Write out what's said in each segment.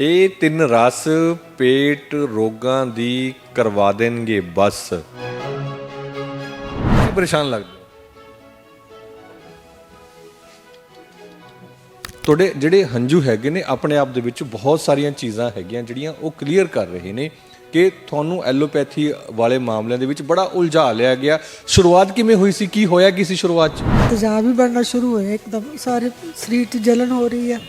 ਇਹ ਤਿੰਨ ਰਸ ਪੇਟ ਰੋਗਾਂ ਦੀ ਕਰਵਾ ਦੇਣਗੇ ਬਸ। ਤੁਸੀਂ ਪਰੇਸ਼ਾਨ ਲੱਗਦੇ ਤੁਹਾਡੇ ਜਿਹੜੇ ਹੰਝੂ ਹੈਗੇ ਨੇ ਆਪਣੇ ਆਪ ਦੇ ਵਿੱਚ ਬਹੁਤ ਸਾਰੀਆਂ ਚੀਜ਼ਾਂ ਹੈਗੀਆਂ ਜਿਹੜੀਆਂ ਉਹ ਕਲੀਅਰ ਕਰ ਰਹੇ ਨੇ ਕਿ ਤੁਹਾਨੂੰ ਐਲੋਪੈਥੀ ਵਾਲੇ ਮਾਮਲਿਆਂ ਦੇ ਵਿੱਚ ਬੜਾ ਉਲਝਾ ਲਿਆ ਗਿਆ। ਸ਼ੁਰੂਆਤ ਕਿਵੇਂ ਹੋਈ ਸੀ? ਕੀ ਹੋਇਆ ਕੀ ਸੀ ਸ਼ੁਰੂਆਤ 'ਚ? ਤੇਜ਼ਾਬ ਵੀ ਬਣਨਾ ਸ਼ੁਰੂ ਹੋਇਆ ਇੱਕਦਮ ਸਾਰੇ ਸਰੀਰ 'ਚ ਜਲਨ ਹੋ ਰਹੀ ਹੈ।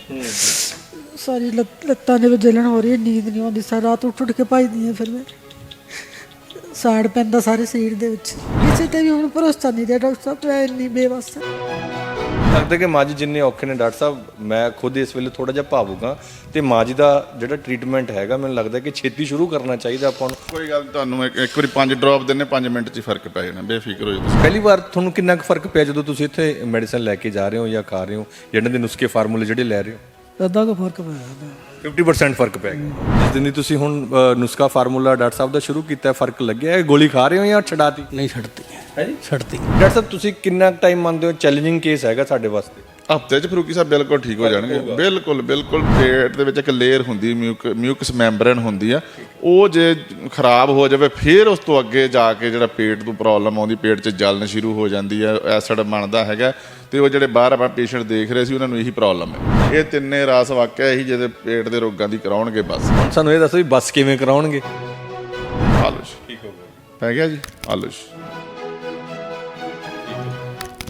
ਸਾਰੀ ਲੱਤਾਂ ਦੇ ਵਿੱਚ ਜਲਣ ਹੋ ਰਹੀ ਹੈ ਨੀਂਦ ਨਹੀਂ ਆਉਂਦੀ ਸਾਰੀ ਰਾਤ ਉੱਠ ਉੱਠ ਕੇ ਭੱਜਦੀ ਹਾਂ ਫਿਰ ਮੈਂ। ਸਾੜ ਪੈਂਦਾ ਸਾਰੇ ਸਰੀਰ ਦੇ ਵਿੱਚ। ਕਿਸੇ ਤੇ ਵੀ ਹੁਣ ਭਰੋਸਾ ਨਹੀਂ ਰਿਹਾ ਡਾਕਟਰ ਸਾਹਿਬ ਮੈਂ ਇੰਨੀ ਬੇਵਸ ਲੱਗਦਾ ਕਿ ਮਾਂ ਜਿੰਨੇ ਔਖੇ ਨੇ ਡਾਕਟਰ ਸਾਹਿਬ ਮੈਂ ਖੁਦ ਇਸ ਵੇਲੇ ਥੋੜਾ ਜਿਹਾ ਭਾਵੁਕ ਤੇ ਮਾਂ ਦਾ ਜਿਹੜਾ ਟ੍ਰੀਟਮੈਂਟ ਹੈਗਾ ਮੈਨੂੰ ਲੱਗਦਾ ਕਿ ਛੇਤੀ ਸ਼ੁਰੂ ਕਰਨਾ ਚਾਹੀਦਾ ਆਪਾਂ ਨੂੰ। ਕੋਈ ਗੱਲ ਤੁਹਾਨੂੰ ਇੱਕ ਇੱਕ ਵਾਰੀ ਪੰਜ ਡ੍ਰੌਪ ਦਿੰਨੇ ਪੰਜ ਮਿੰਟ 'ਚ ਹੀ ਫ਼ਰਕ ਪੈ ਜਾਣਾ ਬੇਫਿਕਰ ਹੋ ਜਾਓ ਪਹਿਲੀ ਵਾਰ ਤੁਹਾਨੂੰ ਕਿੰਨਾ ਕੁ ਫ਼ਰਕ ਪਿਆ ਜਦੋਂ ਤੁਸੀਂ ਇੱਥੇ ਮੈਡੀਸਨ ਲੈ ਕੇ ਜਾ ਰਹੇ ਹੋ ਜਾਂ ਖਾ ਰਹੇ ਹੋ? ਜਾਂ ਦੇ ਨੁਸਖੇ ਫਾਰਮੂਲੇ ਜਿਹੜੇ ਲੈ ਰਹੇ ਹੋ? ਅੱਧਾ ਕੁ ਫ਼ਰਕ ਪਿਆ 50% ਫ਼ਰਕ ਪੈ ਗਿਆ। ਜਿਸ ਦਿਨ ਦੀ ਤੁਸੀਂ ਹੁਣ ਅ, ਨੁਸਖਾ ਫਾਰਮੂਲਾ ਡਾਕਟਰ ਸਾਹਿਬ ਦਾ ਸ਼ੁਰੂ ਕੀਤਾ ਹੈ, ਫ਼ਰਕ ਲੱਗਿਆ? ਹੈ ਗੋਲੀ ਖਾ ਰਹੇ ਹੋ ਜਾਂ ਛਡਾਤੀ? ਨਹੀਂ ਛੱਡਤੀ। ਹੈ ਜੀ? ਛੱਡਤੀ। ਡਾਕਟਰ ਸਾਹਿਬ ਤੁਸੀਂ ਕਿੰਨਾ ਟਾਈਮ ਮੰਨਦੇ ਹੋ? ਚੈਲੰਜਿੰਗ ਕੇਸ ਹੈਗਾ ਸਾਡੇ ਵਾਸਤੇ। ਹਫ਼ਤੇ 'ਚ ਫਰੂਕੀ ਸਾਹਿਬ ਬਿਲਕੁਲ ਠੀਕ ਹੋ ਜਾਣਗੇ। ਬਿਲਕੁਲ ਬਿਲਕੁਲ ਪੇਟ ਦੇ ਵਿੱਚ ਇੱਕ ਲੇਅਰ ਹੁੰਦੀ ਮਿਊਕ ਮਿਊਕਸ ਮੈਂਬਰਨ ਹੁੰਦੀ ਆ। ਉਹ ਜੇ ਖਰਾਬ ਹੋ ਜਾਵੇ ਫਿਰ ਉਸ ਤੋਂ ਅੱਗੇ ਜਾ ਕੇ ਜਿਹੜਾ ਪੇਟ ਨੂੰ ਪ੍ਰੋਬਲਮ ਆਉਂਦੀ ਪੇਟ 'ਚ ਜਲਨ ਸ਼ੁਰੂ ਹੋ ਜਾਂਦੀ ਆ ਐਸਿਡ ਬਣਦਾ ਹੈਗਾ। ਤੇ ਉਹ ਜਿਹੜੇ ਬਾਹਰ ਆਪਾਂ ਪੇਸ਼ੈਂਟ ਦੇਖ ਰਹੇ ਸੀ ਉਹਨਾਂ ਨੂੰ ਇਹੀ ਪ੍ਰੋਬਲਮ ਹੈ। ਇਹ ਤਿੰਨੇ ਰਾਸ ਵਾਕਿਆ ਇਹੀ ਜਿਹਦੇ ਪੇਟ ਦੇ ਰੋਗਾਂ ਦੀ ਕਰਾਉਣਗੇ ਬਸ। ਸਾਨੂੰ ਇਹ ਦੱਸੋ ਵੀ ਬੱਸ ਕਿਵੇਂ ਕਰਾਉਣਗੇ? ਆਲੂਸ਼। ਠੀਕ ਹੋ ਗਿਆ। ਪੈ ਗਿਆ ਜੀ? ਆਲੂਸ਼।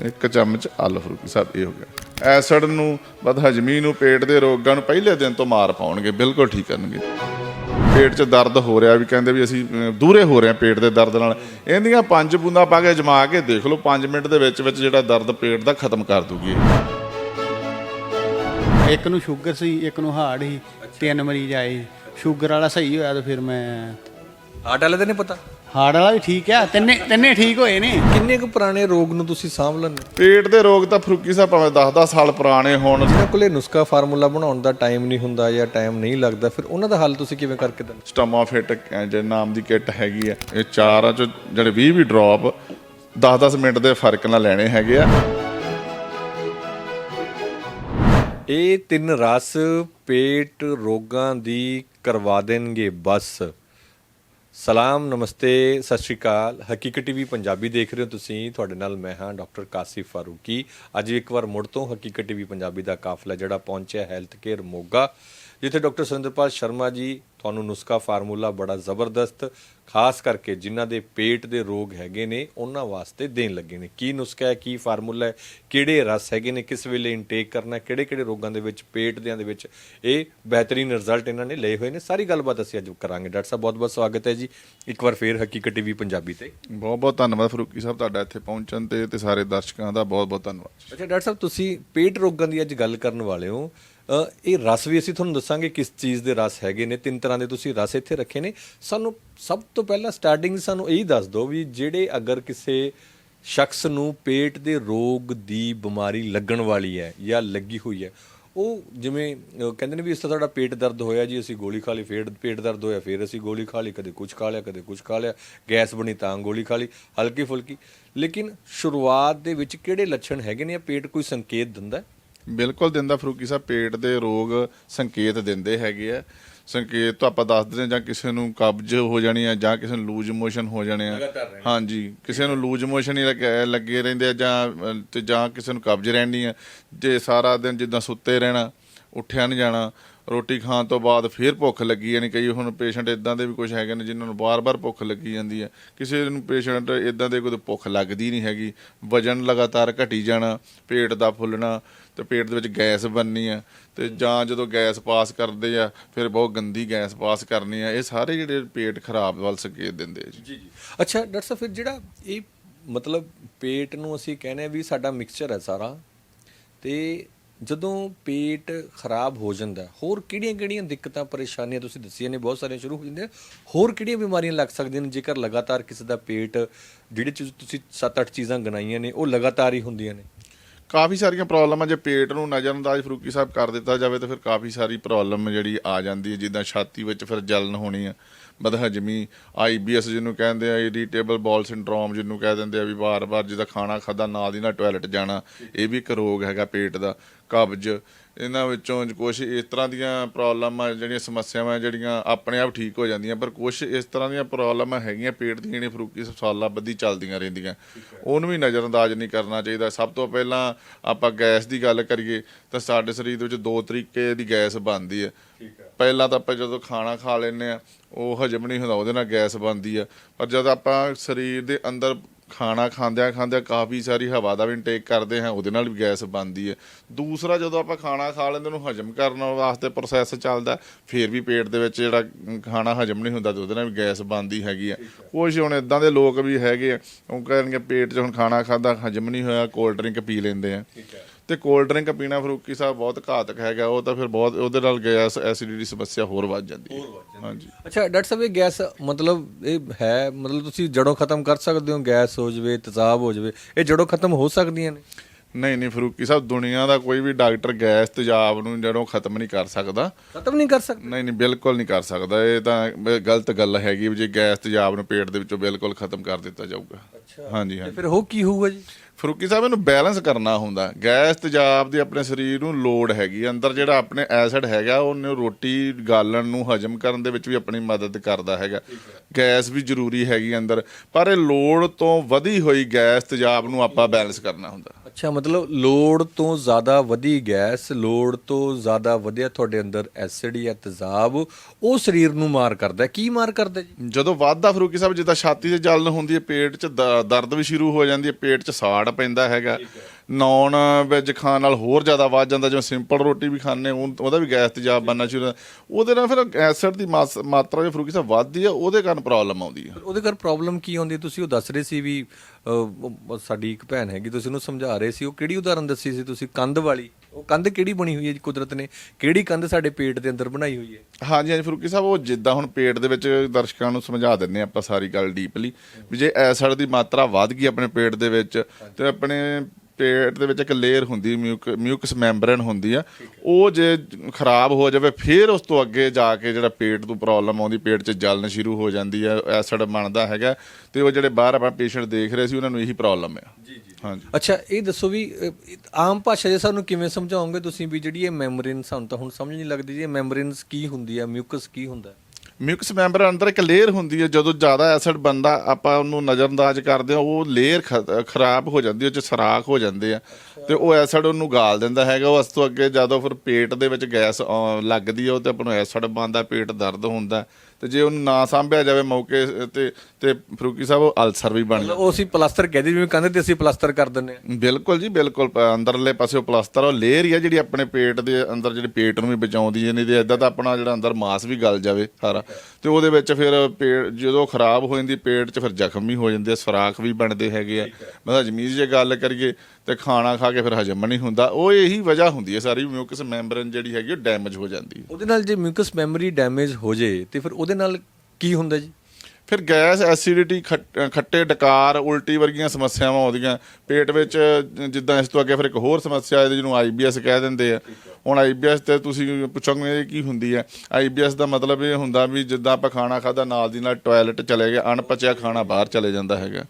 ਇੱਕ ਚਮਚ ਆਲੂ ਫਰੂਕੀ ਸਾਹਿਬ ਇਹ ਹੋ ਗਿਆ। ਐਸਿਡ ਨੂੰ ਬਦ ਹਜਮੀ ਨੂੰ ਪੇਟ ਦੇ ਰੋਗਾਂ ਨੂੰ ਪਹਿਲੇ ਦਿਨ ਤੋਂ ਮਾਰ ਪਾਉਣਗੇ ਬਿਲਕੁਲ ਠੀਕ ਕਰਨਗੇ। ਪੇਟ 'ਚ ਦਰਦ ਹੋ ਰਿਹਾ ਵੀ ਕਹਿੰਦੇ ਵੀ ਅਸੀਂ ਦੂਰੇ ਹੋ ਰਹੇ ਹਾਂ ਪੇਟ ਦੇ ਦਰਦ ਨਾਲ। ਇਹਦੀਆਂ ਪੰਜ ਬੂੰਦਾਂ ਪਾ ਕੇ ਜਮਾ ਕੇ ਦੇਖ ਲਓ 5 ਮਿੰਟ ਦੇ ਵਿੱਚ ਵਿੱਚ ਜਿਹੜਾ ਦਰਦ ਪੇਟ ਦਾ ਖਤਮ ਕਰ ਦੂਗੀ। ਇੱਕ ਨੂੰ ਸ਼ੂਗਰ ਸੀ ਇੱਕ ਨੂੰ ਹਾਰਟ ਸੀ ਤਿੰਨ ਮਰੀਜ਼ ਆਏ ਸ਼ੂਗਰ ਵਾਲਾ ਸਹੀ ਹੋਇਆ ਤਾਂ ਫਿਰ ਮੈਂ ਹਾਰਟ ਵਾਲੇ ਦਾ ਨਹੀਂ ਪਤਾ? ਹਾਰਟ ਵਾਲਾ ਵੀ ਠੀਕ ਆ ਤਿੰਨੇ ਤਿੰਨੇ ਠੀਕ ਹੋਏ ਨੇ। ਕਿੰਨੇ ਕੁ ਪੁਰਾਣੇ ਰੋਗ ਨੂੰ ਤੁਸੀਂ ਸਾਂਭ ਲੈਂਦੇ? ਪੇਟ ਦੇ ਰੋਗ ਤਾਂ ਫਰੂਕੀ ਸਾਹਿਬ ਭਾਵੇਂ 10-10 ਸਾਲ ਪੁਰਾਣੇ ਹੋਣ। ਜਿਹਨਾਂ ਕੋਲੇ ਨੁਸਖਾ ਫਾਰਮੂਲਾ ਬਣਾਉਣ ਦਾ ਟਾਈਮ ਨਹੀਂ ਹੁੰਦਾ ਜਾਂ ਟਾਈਮ ਨਹੀਂ ਲੱਗਦਾ ਫਿਰ ਉਹਨਾਂ ਦਾ ਹੱਲ ਤੁਸੀਂ ਕਿਵੇਂ ਕਰਕੇ ਦਿੰਦੇ ਸਟਮਾਫਿਟ ਜੇ ਨਾਮ ਦੀ ਕਿੱਟ ਹੈਗੀ ਆ। ਇਹ ਚਾਰਾਂ ਚ ਜਿਹੜੇ 20 20 ਡ੍ਰੌਪ 10-10 ਮਿੰਟ ਦੇ ਫ਼ਰਕ ਨਾਲ ਲੈਣੇ ਹੈਗੇ ਆ। ਇਹ ਤਿੰਨ ਰਸ ਪੇਟ ਰੋਗਾਂ ਦੀ ਕਰਵਾ ਦੇਣਗੇ ਬਸ। ਸਲਾਮ, ਨਮਸਤੇ, ਸਤਿ ਸ਼੍ਰੀ ਅਕਾਲ। ਹਕੀਕਤ ਟੀਵੀ ਪੰਜਾਬੀ ਦੇਖ ਰਹੇ ਹੋ ਤੁਸੀਂ। ਤੁਹਾਡੇ ਨਾਲ ਮੈਂ ਹਾਂ ਡਾਕਟਰ ਕਾਸਿਫ ਫਾਰੂਕੀ। ਅੱਜ ਇੱਕ ਵਾਰ ਮੁੜ ਤੋਂ ਹਕੀਕਤ ਟੀਵੀ ਪੰਜਾਬੀ ਦਾ ਕਾਫਲਾ, ਜਿਹੜਾ ਪਹੁੰਚਿਆ ਹੈਲਥ ਕੇਅਰ ਮੋਗਾ। ਜਿੱਥੇ ਡਾਕਟਰ ਸੁਰਿੰਦਰਪਾਲ ਸ਼ਰਮਾ ਜੀ ਤੁਹਾਨੂੰ ਨੁਸਖਾ ਫਾਰਮੂਲਾ ਬੜਾ ਜ਼ਬਰਦਸਤ ਖਾਸ ਕਰਕੇ ਜਿਨ੍ਹਾਂ ਦੇ ਪੇਟ ਦੇ ਰੋਗ ਹੈਗੇ ਨੇ ਉਹਨਾਂ ਵਾਸਤੇ ਦੇਣ ਲੱਗੇ ਨੇ। ਕੀ ਨੁਸਖਾ ਹੈ ਕੀ ਫਾਰਮੂਲਾ ਹੈ ਕਿਹੜੇ ਰਸ ਹੈਗੇ ਨੇ ਕਿਸ ਵੇਲੇ ਇਨਟੇਕ ਕਰਨਾ ਕਿਹੜੇ ਕਿਹੜੇ ਰੋਗਾਂ ਦੇ ਵਿੱਚ ਪੇਟ ਦਿਆਂ ਦੇ ਵਿੱਚ ਇਹ ਬਿਹਤਰੀਨ ਰਿਜ਼ਲਟ ਇਹਨਾਂ ਨੇ ਲਏ ਹੋਏ ਨੇ। ਸਾਰੀ ਗੱਲਬਾਤ ਅਸੀਂ ਅੱਜ ਕਰਾਂਗੇ। ਡਾਕਟਰ ਸਾਹਿਬ ਬਹੁਤ ਬਹੁਤ ਸਵਾਗਤ ਹੈ ਜੀ। ਇੱਕ ਵਾਰ ਫੇਰ ਹਕੀਕਤ ਟੀਵੀ ਪੰਜਾਬੀ ਤੇ। ਬਹੁਤ ਬਹੁਤ ਧੰਨਵਾਦ ਫਰੂਕੀ ਸਾਹਿਬ ਤੁਹਾਡਾ ਇੱਥੇ ਪਹੁੰਚਣ ਤੇ ਤੇ ਸਾਰੇ ਦਰਸ਼ਕਾਂ ਦਾ ਬਹੁਤ ਬਹੁਤ ਧੰਨਵਾਦ। ਅੱਛਾ ਡਾਕਟਰ ਸਾਹਿਬ ਤੁਸੀਂ ਪੇਟ ਰੋਗਾਂ ਦੀ ਅੱਜ ਗੱਲ ਕਰਨ ਵਾਲੇ ਹੋ। ਇਹ ਰਸ ਵੀ ਅਸੀਂ ਤੁਹਾਨੂੰ ਦੱਸਾਂਗੇ ਕਿਸ ਚੀਜ਼ ਦੇ ਰਸ ਹੈਗੇ ਨੇ, ਤਿੰਨ ਤਰ੍ਹਾਂ ਦੇ ਤੁਸੀਂ ਰਸ ਇੱਥੇ ਰੱਖੇ ਨੇ। ਸਾਨੂੰ ਸਭ ਤੋਂ ਪਹਿਲਾਂ ਸਟਾਰਟਿੰਗ ਸਾਨੂੰ ਇਹੀ ਦੱਸ ਦਿਓ ਵੀ ਜਿਹੜੇ ਅਗਰ ਕਿਸੇ ਸ਼ਖਸ ਨੂੰ ਪੇਟ ਦੇ ਰੋਗ ਦੀ ਬਿਮਾਰੀ ਲੱਗਣ ਵਾਲੀ ਹੈ ਜਾਂ ਲੱਗੀ ਹੋਈ ਹੈ, ਉਹ ਜਿਵੇਂ ਕਹਿੰਦੇ ਨੇ ਵੀ ਇਸ ਤਰ੍ਹਾਂ ਸਾਡਾ ਪੇਟ ਦਰਦ ਹੋਇਆ ਜੀ, ਅਸੀਂ ਗੋਲੀ ਖਾ ਲਈ, ਫੇਰ ਪੇਟ ਦਰਦ ਹੋਇਆ, ਫੇਰ ਅਸੀਂ ਗੋਲੀ ਖਾ ਲਈ, ਕਦੇ ਕੁਝ ਖਾ ਲਿਆ, ਕਦੇ ਕੁਝ ਖਾ ਲਿਆ, ਗੈਸ ਬਣੀ ਤਾਂ ਗੋਲੀ ਖਾ ਲਈ, ਹਲਕੀ ਫੁਲਕੀ। ਲੇਕਿਨ ਸ਼ੁਰੂਆਤ ਦੇ ਵਿੱਚ ਕਿਹੜੇ ਲੱਛਣ ਹੈਗੇ ਨੇ ਜਾਂ ਪੇਟ ਕੋਈ ਸੰਕੇਤ ਦਿੰਦਾ ਬਿਲਕੁਲ ਦਿੰਦਾ ਫਰੂਕੀ ਸਾਹਿਬ ਪੇਟ ਦੇ ਰੋਗ ਸੰਕੇਤ ਦਿੰਦੇ ਹੈਗੇ ਆ। ਸੰਕੇਤ ਤਾਂ ਆਪਾਂ ਦੱਸਦੇ ਹਾਂ ਜਾਂ ਕਿਸੇ ਨੂੰ ਕਬਜ਼ ਹੋ ਜਾਣੀ ਆ ਜਾਂ ਕਿਸੇ ਨੂੰ ਲੂਜ ਮੋਸ਼ਨ ਹੋ ਜਾਣੇ ਆ। ਹਾਂਜੀ ਕਿਸੇ ਨੂੰ ਲੂਜ ਮੋਸ਼ਨ ਹੀ ਲੱਗੇ ਰਹਿੰਦੇ ਆ ਜਾਂ ਤੇ ਜਾਂ ਕਿਸੇ ਨੂੰ ਕਬਜ਼ ਰਹਿਣੀ ਆ। ਜੇ ਸਾਰਾ ਦਿਨ ਜਿੱਦਾਂ ਸੁੱਤੇ ਰਹਿਣਾ ਉੱਠਿਆ ਨਹੀਂ ਜਾਣਾ ਰੋਟੀ ਖਾਣ ਤੋਂ ਬਾਅਦ ਫੇਰ ਭੁੱਖ ਲੱਗੀ ਜਾਣੀ ਕਈ ਹੁਣ ਪੇਸ਼ੈਂਟ ਇਦਾਂ ਦੇ ਵੀ ਕੁਝ ਹੈਗੇ ਨੇ ਜਿਨ੍ਹਾਂ ਨੂੰ ਬਾਰ-ਬਾਰ ਭੁੱਖ ਲੱਗੀ ਜਾਂਦੀ ਹੈ। ਕਿਸੇ ਨੂੰ ਪੇਸ਼ੈਂਟ ਇਦਾਂ ਦੇ ਕੋਈ ਭੁੱਖ ਲੱਗਦੀ ਨਹੀਂ ਹੈਗੀ। ਵਜਨ ਲਗਾਤਾਰ ਘਟੀ ਜਾਣਾ, ਪੇਟ ਦਾ ਫੁੱਲਣਾ, ਤੇ ਪੇਟ ਦੇ ਵਿੱਚ ਗੈਸ ਬਣਨੀ ਆ ਤੇ ਜਾਂ ਜਦੋਂ ਗੈਸ ਪਾਸ ਕਰਦੇ ਆ, ਫਿਰ ਬਹੁਤ ਗੰਦੀ ਗੈਸ ਪਾਸ ਕਰਨੀ ਆ ਇਹ ਸਾਰੇ ਜਿਹੜੇ ਪੇਟ ਖਰਾਬ ਵੱਲ ਸੰਕੇਤ ਦਿੰਦੇ ਆ ਜੀ। ਜੀ ਜੀ। ਅੱਛਾ, ਡਾਕਟਰ ਸਾਹਿਬ, ਫਿਰ ਜਿਹੜਾ ਇਹ ਮਤਲਬ ਪੇਟ ਨੂੰ ਅਸੀਂ ਕਹਿੰਦੇ ਆ ਵੀ ਸਾਡਾ ਮਿਕਸਚਰ ਹੈ ਸਾਰਾ, ਤੇ ਜਦੋਂ ਪੇਟ ਖਰਾਬ ਹੋ ਜਾਂਦਾ, ਹੋਰ ਕਿਹੜੀਆਂ-ਕਿਹੜੀਆਂ ਦਿੱਕਤਾਂ, ਪਰੇਸ਼ਾਨੀਆਂ ਤੁਸੀਂ ਦੱਸੀਆਂ ਨੇ, ਬਹੁਤ ਸਾਰੀਆਂ ਸ਼ੁਰੂ ਹੋ ਜਾਂਦੀਆਂ, ਹੋਰ ਕਿਹੜੀਆਂ ਬਿਮਾਰੀਆਂ ਲੱਗ ਸਕਦੀਆਂ ਨੇ ਜੇਕਰ ਲਗਾਤਾਰ ਕਿਸੇ ਦਾ ਪੇਟ, ਜਿਹੜੇ ਚੀਜ਼ ਤੁਸੀਂ 7-8 ਚੀਜ਼ਾਂ ਗਣਾਈਆਂ ਨੇ, ਉਹ ਲਗਾਤਾਰ ਹੀ ਹੁੰਦੀਆਂ ਨੇ? ਕਾਫੀ ਸਾਰੀਆਂ ਪ੍ਰੋਬਲਮਾਂ, ਜੇ ਪੇਟ ਨੂੰ ਨਜ਼ਰਅੰਦਾਜ਼ ਫਰੂਕੀ ਸਾਹਿਬ ਕਰ ਦਿੱਤਾ ਜਾਵੇ, ਤਾਂ ਫਿਰ ਕਾਫੀ ਸਾਰੀ ਪ੍ਰੋਬਲਮ ਜਿਹੜੀ ਆ ਜਾਂਦੀ ਹੈ, ਜਿੱਦਾਂ ਛਾਤੀ ਵਿੱਚ ਫਿਰ ਜਲਨ ਹੋਣੀ ਆ ਬਦਹਜਮੀ ਆਈਬੀਐਸ ਜਿਹਨੂੰ ਕਹਿੰਦੇ ਆ, ਇਰੀਟੇਬਲ ਬॉल ਸਿੰਡਰੋਮ ਜਿਹਨੂੰ ਕਹਿ ਦਿੰਦੇ ਆ, ਵੀ ਵਾਰ-ਵਾਰ ਜਿਹਦਾ ਖਾਣਾ ਖਾਦਾ ਨਾਲ ਦੀ ਨਾਲ ਟਾਇਲਟ ਜਾਣਾ, ਇਹ ਵੀ ਇੱਕ ਰੋਗ ਹੈਗਾ ਪੇਟ ਦਾ। ਕਬਜ਼ ਇਹਨਾਂ ਵਿੱਚੋਂ ਕੁਝ ਇਸ ਤਰ੍ਹਾਂ ਦੀਆਂ ਪ੍ਰੋਬਲਮਾਂ ਜਿਹੜੀਆਂ ਸਮੱਸਿਆਵਾਂ ਜਿਹੜੀਆਂ ਆਪਣੇ ਆਪ ਠੀਕ ਹੋ ਜਾਂਦੀਆਂ ਪਰ ਕੁਝ ਇਸ ਤਰ੍ਹਾਂ ਦੀਆਂ ਪ੍ਰੋਬਲਮਾਂ ਹੈਗੀਆਂ ਪੇਟ ਦੀਆਂ ਜਿਹੜੀਆਂ ਫਰੂਕੀ ਸਾਲਾਂ ਬੱਧੀ ਚੱਲਦੀਆਂ ਰਹਿੰਦੀਆਂ। ਉਹਨੂੰ ਵੀ ਨਜ਼ਰਅੰਦਾਜ਼ ਨਹੀਂ ਕਰਨਾ ਚਾਹੀਦਾ। ਸਭ ਤੋਂ ਪਹਿਲਾਂ ਆਪਾਂ ਗੈਸ ਦੀ ਗੱਲ ਕਰੀਏ ਤਾਂ ਸਾਡੇ ਸਰੀਰ ਵਿੱਚ ਦੋ ਤਰੀਕੇ ਦੀ ਗੈਸ ਬਣਦੀ ਹੈ ਪਹਿਲਾਂ ਤਾਂ ਆਪਾਂ ਜਦੋਂ ਖਾਣਾ ਖਾ ਲੈਂਦੇ ਆ ਉਹ ਹਜਮ ਨਹੀਂ ਹੁੰਦਾ ਉਹਦੇ ਨਾਲ ਗੈਸ ਬਣਦੀ ਆ। ਪਰ ਜਦ ਆਪਾਂ ਸਰੀਰ ਦੇ ਅੰਦਰ ਖਾਣਾ ਖਾਂਦਿਆਂ ਖਾਂਦਿਆਂ ਕਾਫੀ ਸਾਰੀ ਹਵਾ ਦਾ ਵੀ ਇਨਟੇਕ ਕਰਦੇ ਹਾਂ, ਉਹਦੇ ਨਾਲ ਵੀ ਗੈਸ ਬਣਦੀ ਹੈ। ਦੂਸਰਾ ਜਦੋਂ ਆਪਾਂ ਖਾਣਾ ਖਾ ਲੈਂਦੇ, ਉਹਨੂੰ ਹਜਮ ਕਰਨ ਵਾਸਤੇ ਪ੍ਰੋਸੈਸ ਚੱਲਦਾ ਫਿਰ ਵੀ ਪੇਟ ਦੇ ਵਿੱਚ ਜਿਹੜਾ ਖਾਣਾ ਹਜਮ ਨਹੀਂ ਹੁੰਦਾ ਤੇ ਉਹਦੇ ਨਾਲ ਵੀ ਗੈਸ ਬਣਦੀ ਹੈਗੀ ਆ ਕੁਝ ਹੁਣ ਇਦਾਂ ਦੇ ਲੋਕ ਵੀ ਹੈਗੇ ਆ, ਉਹ ਕਹਿਣਗੇ ਪੇਟ 'ਚ ਹੁਣ ਖਾਣਾ ਖਾਦਾ, ਹਜਮ ਨਹੀਂ ਹੋਇਆ ਕੋਲਡ ਡਰਿੰਕ ਪੀ ਲੈਂਦੇ ਆ। ਤੇ ਕੋਲਡ ਡਰਿੰਕ ਪੀਣਾ ਫਰੂਕੀ ਸਾਹਿਬ ਬਹੁਤ ਘਾਤਕ ਹੈਗਾ ਉਹ ਤਾਂ ਫਿਰ ਬਹੁਤ ਉਹਦੇ ਨਾਲ ਗੈਸ ਐਸਿਡਿਟੀ ਸਮੱਸਿਆ ਹੋਰ ਵੱਧ ਜਾਂਦੀ ਹੈ। ਹਾਂਜੀ। ਅੱਛਾ ਡਾਕਟਰ ਸਾਹਿਬ ਇਹ ਗੈਸ ਮਤਲਬ ਇਹ ਹੈ ਮਤਲਬ ਤੁਸੀਂ ਜੜੋਂ ਖਤਮ ਕਰ ਸਕਦੇ ਹੋ ਗੈਸ ਹੋ ਜਵੇ ਤੇਜ਼ਾਬ ਹੋ ਜਵੇ ਇਹ ਜੜੋਂ ਖਤਮ ਹੋ ਸਕਦੀਆਂ ਨੇ? ਨਹੀਂ ਨਹੀਂ ਫਰੂਕੀ ਸਾਹਿਬ ਦੁਨੀਆ ਦਾ ਕੋਈ ਵੀ ਡਾਕਟਰ ਗੈਸ ਤੇਜ਼ਾਬ ਨੂੰ ਜੜੋਂ ਖਤਮ ਨਹੀਂ ਕਰ ਸਕਦਾ। ਖਤਮ ਨਹੀਂ ਕਰ ਸਕਦੇ? ਨਹੀਂ ਨਹੀਂ ਬਿਲਕੁਲ ਨਹੀਂ ਕਰ ਸਕਦਾ। ਇਹ ਤਾਂ ਗਲਤ ਗੱਲ ਹੈਗੀ ਵੀ ਜੇ ਗੈਸ ਤੇਜ਼ਾਬ ਨੂੰ ਪੇਟ ਦੇ ਵਿੱਚੋਂ ਬਿਲਕੁਲ ਖਤਮ ਕਰ ਦਿੱਤਾ ਜਾਊਗਾ। ਹਾਂਜੀ ਤੇ ਹਾਂਜੀ ਫਿਰ ਉਹ ਕੀ ਹੋਊਗਾ ਜੀ? ਫਰੂਕੀ ਸਾਹਿਬ ਇਹਨੂੰ ਬੈਲੈਂਸ ਕਰਨਾ ਹੁੰਦਾ। ਗੈਸ ਤੇਜ਼ਾਬ ਦੀ ਆਪਣੇ ਸਰੀਰ ਨੂੰ ਲੋੜ ਹੈਗੀ। ਅੰਦਰ ਜਿਹੜਾ ਆਪਣੇ ਐਸਿਡ ਹੈਗਾ ਉਹਨੂੰ ਰੋਟੀ ਗਾਲਣ ਨੂੰ ਹਜਮ ਕਰਨ ਦੇ ਵਿੱਚ ਵੀ ਆਪਣੀ ਮਦਦ ਕਰਦਾ ਹੈਗਾ। ਗੈਸ ਵੀ ਜ਼ਰੂਰੀ ਹੈਗੀ ਅੰਦਰ। ਪਰ ਇਹ ਲੋੜ ਤੋਂ ਵਧੀ ਹੋਈ ਗੈਸ ਤੇਜ਼ਾਬ ਨੂੰ ਆਪਾਂ ਬੈਲੈਂਸ ਕਰਨਾ ਹੁੰਦਾ। ਅੱਛਾ ਮਤਲਬ ਲੋੜ ਤੋਂ ਜ਼ਿਆਦਾ ਵਧੀ ਗੈਸ ਲੋੜ ਤੋਂ ਜ਼ਿਆਦਾ ਵਧਿਆ ਤੁਹਾਡੇ ਅੰਦਰ ਐਸਿਡ ਜਾਂ ਤੇਜ਼ਾਬ ਉਹ ਸਰੀਰ ਨੂੰ ਮਾਰ ਕਰਦਾ। ਕੀ ਮਾਰ ਕਰਦਾ ਜੀ? ਜਦੋਂ ਵਾਧਾ ਫਰੂਕੀ ਸਾਹਿਬ ਜਿੱਦਾਂ ਛਾਤੀ 'ਚ ਜਲਨ ਹੁੰਦੀ ਹੈ ਪੇਟ 'ਚ ਦ- ਦਰਦ ਵੀ ਸ਼ੁਰੂ ਹੋ ਜਾਂਦੀ ਹੈ ਪੇਟ 'ਚ ਸਾੜ ਪੈਂਦਾ ਹੈਗਾ। ਨੌਨ ਵੈਜ ਖਾਣ ਨਾਲ ਹੋਰ ਜ਼ਿਆਦਾ ਵੱਧ ਜਾਂਦਾ ਜਿਵੇਂ ਸਿੰਪਲ ਰੋਟੀ ਵੀ ਖਾਂਦੇ ਉਹ ਉਹਦਾ ਵੀ ਗੈਸ ਤੇਜ਼ਾਬ ਬਣਨਾ ਸ਼ੁਰੂ ਹੁੰਦਾ। ਉਹਦੇ ਨਾਲ ਫਿਰ ਐਸਿਡ ਦੀ ਮਾਸ- ਮਾਤਰਾ ਜੇ ਫਰੂਕੀ ਸਾਹਿਬ ਵੱਧਦੀ ਹੈ ਉਹਦੇ ਕਾਰਨ ਪ੍ਰੋਬਲਮ ਆਉਂਦੀ ਹੈ ਉਹਦੇ ਕਰ ਪ੍ਰੋਬਲਮ ਕੀ ਆਉਂਦੀ? ਤੁਸੀਂ ਉਹ ਦੱਸ ਰਹੇ ਸੀ ਵੀ ਅਹ, ਉਹ ਸਾਡੀ ਇੱਕ ਭੈਣ ਹੈਗੀ ਤੁਸੀਂ ਉਹਨੂੰ ਸਮਝਾ ਰਹੇ ਸੀ। ਉਹ ਕਿਹੜੀ ਉਦਾਹਰਨ ਦੱਸੀ ਸੀ ਤੁਸੀਂ? ਕੰਧ ਵਾਲੀ। ਉਹ ਕੰਧ ਕਿਹੜੀ ਬਣੀ ਹੋਈ ਹੈ ਜੀ ਕੁਦਰਤ ਨੇ? ਕਿਹੜੀ ਕੰਧ ਸਾਡੇ ਪੇਟ ਦੇ ਅੰਦਰ ਬਣਾਈ ਹੋਈ ਹੈ? ਹਾਂਜੀ ਹਾਂਜੀ ਫਰੂਕੀ ਸਾਹਿਬ ਉਹ ਜਿੱਦਾਂ ਹੁਣ ਪੇਟ ਦੇ ਵਿੱਚ ਦਰਸ਼ਕਾਂ ਨੂੰ ਸਮਝਾ ਦਿੰਨੇ ਆਪਾਂ ਸਾਰੀ ਗੱਲ ਡੀਪਲੀ ਵੀ ਜੇ ਐਸਿਡ ਦੀ ਮਾਤਰਾ ਵੱਧ ਗਈ ਆਪਣੇ ਪੇਟ ਦੇ ਵਿੱਚ ਤੇ ਆਪਣੇ ਪੇਟ ਦੇ ਵਿੱਚ ਇੱਕ ਲੇਅਰ ਹੁੰਦੀ ਮਿਊਕ ਮਿਊਕਸ ਮੈਂਬਰੇਨ ਹੁੰਦੀ ਆ ਉਹ ਜੇ ਖਰਾਬ ਹੋ ਜਾਵੇ ਫਿਰ ਉਸ ਤੋਂ ਅੱਗੇ ਜਾ ਕੇ ਜਿਹੜਾ ਪੇਟ ਨੂੰ ਪ੍ਰੋਬਲਮ ਆਉਂਦੀ ਪੇਟ 'ਚ ਜਲਨ ਸ਼ੁਰੂ ਹੋ ਜਾਂਦੀ ਆ ਐਸਿਡ ਬਣਦਾ ਹੈਗਾ ਤੇ ਉਹ ਜਿਹੜੇ ਬਾਹਰ ਆਪਾਂ ਪੇਸ਼ੈਂਟ ਦੇਖ ਰਹੇ ਸੀ ਉਹਨਾਂ ਨੂੰ ਇਹੀ ਪ੍ਰੋਬਲਮ ਆ। ਜੀ ਜੀ। ਹਾਂਜੀ। ਅੱਛਾ ਇਹ ਦੱਸੋ ਵੀ ਆਮ ਭਾਸ਼ਾ 'ਚ ਸਾਨੂੰ ਕਿਵੇਂ ਸਮਝਾਓਗੇ ਤੁਸੀਂ ਵੀ ਜਿਹੜੀ ਇਹ ਮੈਮੋਰੀਨ ਸਾਨੂੰ ਤਾਂ ਹੁਣ ਸਮਝ ਨਹੀਂ ਲੱਗਦੀ ਜੀ ਇਹ ਮੈਮੋਰੀਨਸ ਕੀ ਹੁੰਦੀ ਆ ਮਿਊਕਸ ਕੀ ਹੁੰਦਾ? ਹੈ? ਮਿਊਕਸ ਮੈਂਬਰ ਅੰਦਰ ਇੱਕ ਲੇਅਰ ਹੁੰਦੀ ਹੈ, ਜਦੋਂ ਜ਼ਿਆਦਾ ਐਸਿਡ ਬੰਦਾ ਆਪਾਂ ਉਹਨੂੰ ਨਜ਼ਰਅੰਦਾਜ਼ ਕਰਦੇ ਹਾਂ, ਉਹ ਲੇਅਰ ਖਰਾਬ ਹੋ ਜਾਂਦੀ ਉਹ ਚ ਸਰਾਖ ਹੋ ਜਾਂਦੇ ਆ ਤੇ ਉਹ ਐਸਿਡ ਉਹਨੂੰ ਗਾਲ ਦਿੰਦਾ ਹੈਗਾ ਉਸ ਤੋਂ ਅੱਗੇ ਜਦੋਂ ਫਿਰ ਪੇਟ ਦੇ ਵਿੱਚ ਗੈਸ ਲੱਗਦੀ ਹੈ, ਉਹ ਤੇ ਆਪਾਂ ਨੂੰ ਐਸਿਡ ਬਣਦਾ, ਪੇਟ ਦਰਦ ਹੁੰਦਾ। ਤੇ ਜੇ ਉਹਨੂੰ ਨਾ ਸਾਂਭਿਆ ਜਾਵੇ ਮੌਕੇ ਤੇ ਤੇ ਫਰੂਕੀ ਸਾਹਿਬ ਉਹ ਅਲਸਰ ਵੀ ਬਣ ਮਤਲਬ ਉਹ ਅਸੀਂ ਪਲਾਸਟਰ ਕਹਦੇ ਜਿਵੇਂ ਕੰਧ ਤੇ ਅਸੀਂ ਪਲਾਸਟਰ ਕਰ ਦਿੰਦੇ ਆ ਬਿਲਕੁਲ ਜੀ ਬਿਲਕੁਲ ਅੰਦਰਲੇ ਪਾਸੇ ਉਹ ਪਲਾਸਟਰ ਉਹ ਲੇਅਰ ਹੀ ਆ ਜਿਹੜੀ ਆਪਣੇ ਪੇਟ ਦੇ ਅੰਦਰ ਜਿਹੜੇ ਪੇਟ ਨੂੰ ਵੀ ਬਚਾਉਂਦੀ ਹੈ ਨਹੀਂ ਤੇ ਇਦਾਂ ਤਾਂ ਆਪਣਾ ਜਿਹੜਾ ਅੰਦਰ ਮਾਸ ਵੀ ਗਲ ਜਾਵੇ ਸਾਰਾ। ਤੇ ਉਹਦੇ ਵਿੱਚ ਫਿਰ ਪੇਟ ਜਦੋਂ ਖਰਾਬ ਹੋ ਜਾਂਦੀ ਪੇਟ 'ਚ ਫਿਰ ਜ਼ਖਮ ਵੀ ਹੋ ਜਾਂਦੇ ਆ ਸਰਾਖ ਵੀ ਬਣਦੇ ਹੈਗੇ ਆ। ਮੈਂ ਹਜਮੀ ਦੀ ਜੇ ਗੱਲ ਕਰੀਏ ਤੇ ਖਾਣਾ ਖਾ ਕੇ ਫਿਰ ਹਜਮ ਨਹੀਂ ਹੁੰਦਾ। ਉਹ ਇਹੀ ਵਜ੍ਹਾ ਹੁੰਦੀ ਹੈ ਸਾਰੀ ਮਿਊਕਸ ਮੈਂਬਰਨ ਜਿਹੜੀ ਹੈਗੀ ਉਹ ਡੈਮੇਜ ਹੋ ਜਾਂਦੀ ਹੈ। ਉਹਦੇ ਨਾਲ ਜੇ ਮਿਊਕਸ ਮੈਮਰੀ ਡੈਮੇਜ ਹੋ ਜੇ ਤੇ ਫਿਰ ਉਹਦੇ ਨਾਲ ਕੀ ਹੁੰਦਾ ਜੀ? ਫਿਰ ਗੈਸ, ਐਸਿਡਿਟੀ, ਖੱਟੇ ਡਕਾਰ, ਉਲਟੀ ਵਰਗੀਆਂ ਸਮੱਸਿਆਵਾਂ ਆਉਂਦੀਆਂ। ਪੇਟ ਵਿੱਚ ਜਿੱਦਾਂ ਇਸ ਤੋਂ ਅੱਗੇ ਫਿਰ ਇੱਕ ਹੋਰ ਸਮੱਸਿਆ ਹੈ ਜਿਹਨੂੰ ਆਈਬੀਐਸ ਕਹਿ ਦਿੰਦੇ ਆ। ਹੁਣ ਆਈਬੀਐਸ ਤੇ ਤੁਸੀਂ ਪੁੱਛੋਗੇ ਕੀ ਹੁੰਦੀ ਹੈ? ਆਈਬੀਐਸ ਦਾ ਮਤਲਬ ਇਹ ਹੁੰਦਾ ਵੀ ਜਿੱਦਾਂ ਆਪਾਂ ਖਾਣਾ ਖਾਦਾ ਨਾਲ ਦੀ ਨਾਲ ਟਾਇਲਟ ਚਲੇ ਗਿਆ ਅਣਪਚਿਆ ਖਾਣਾ ਬਾਹਰ ਚਲੇ ਜਾਂਦਾ ਹੈਗਾ।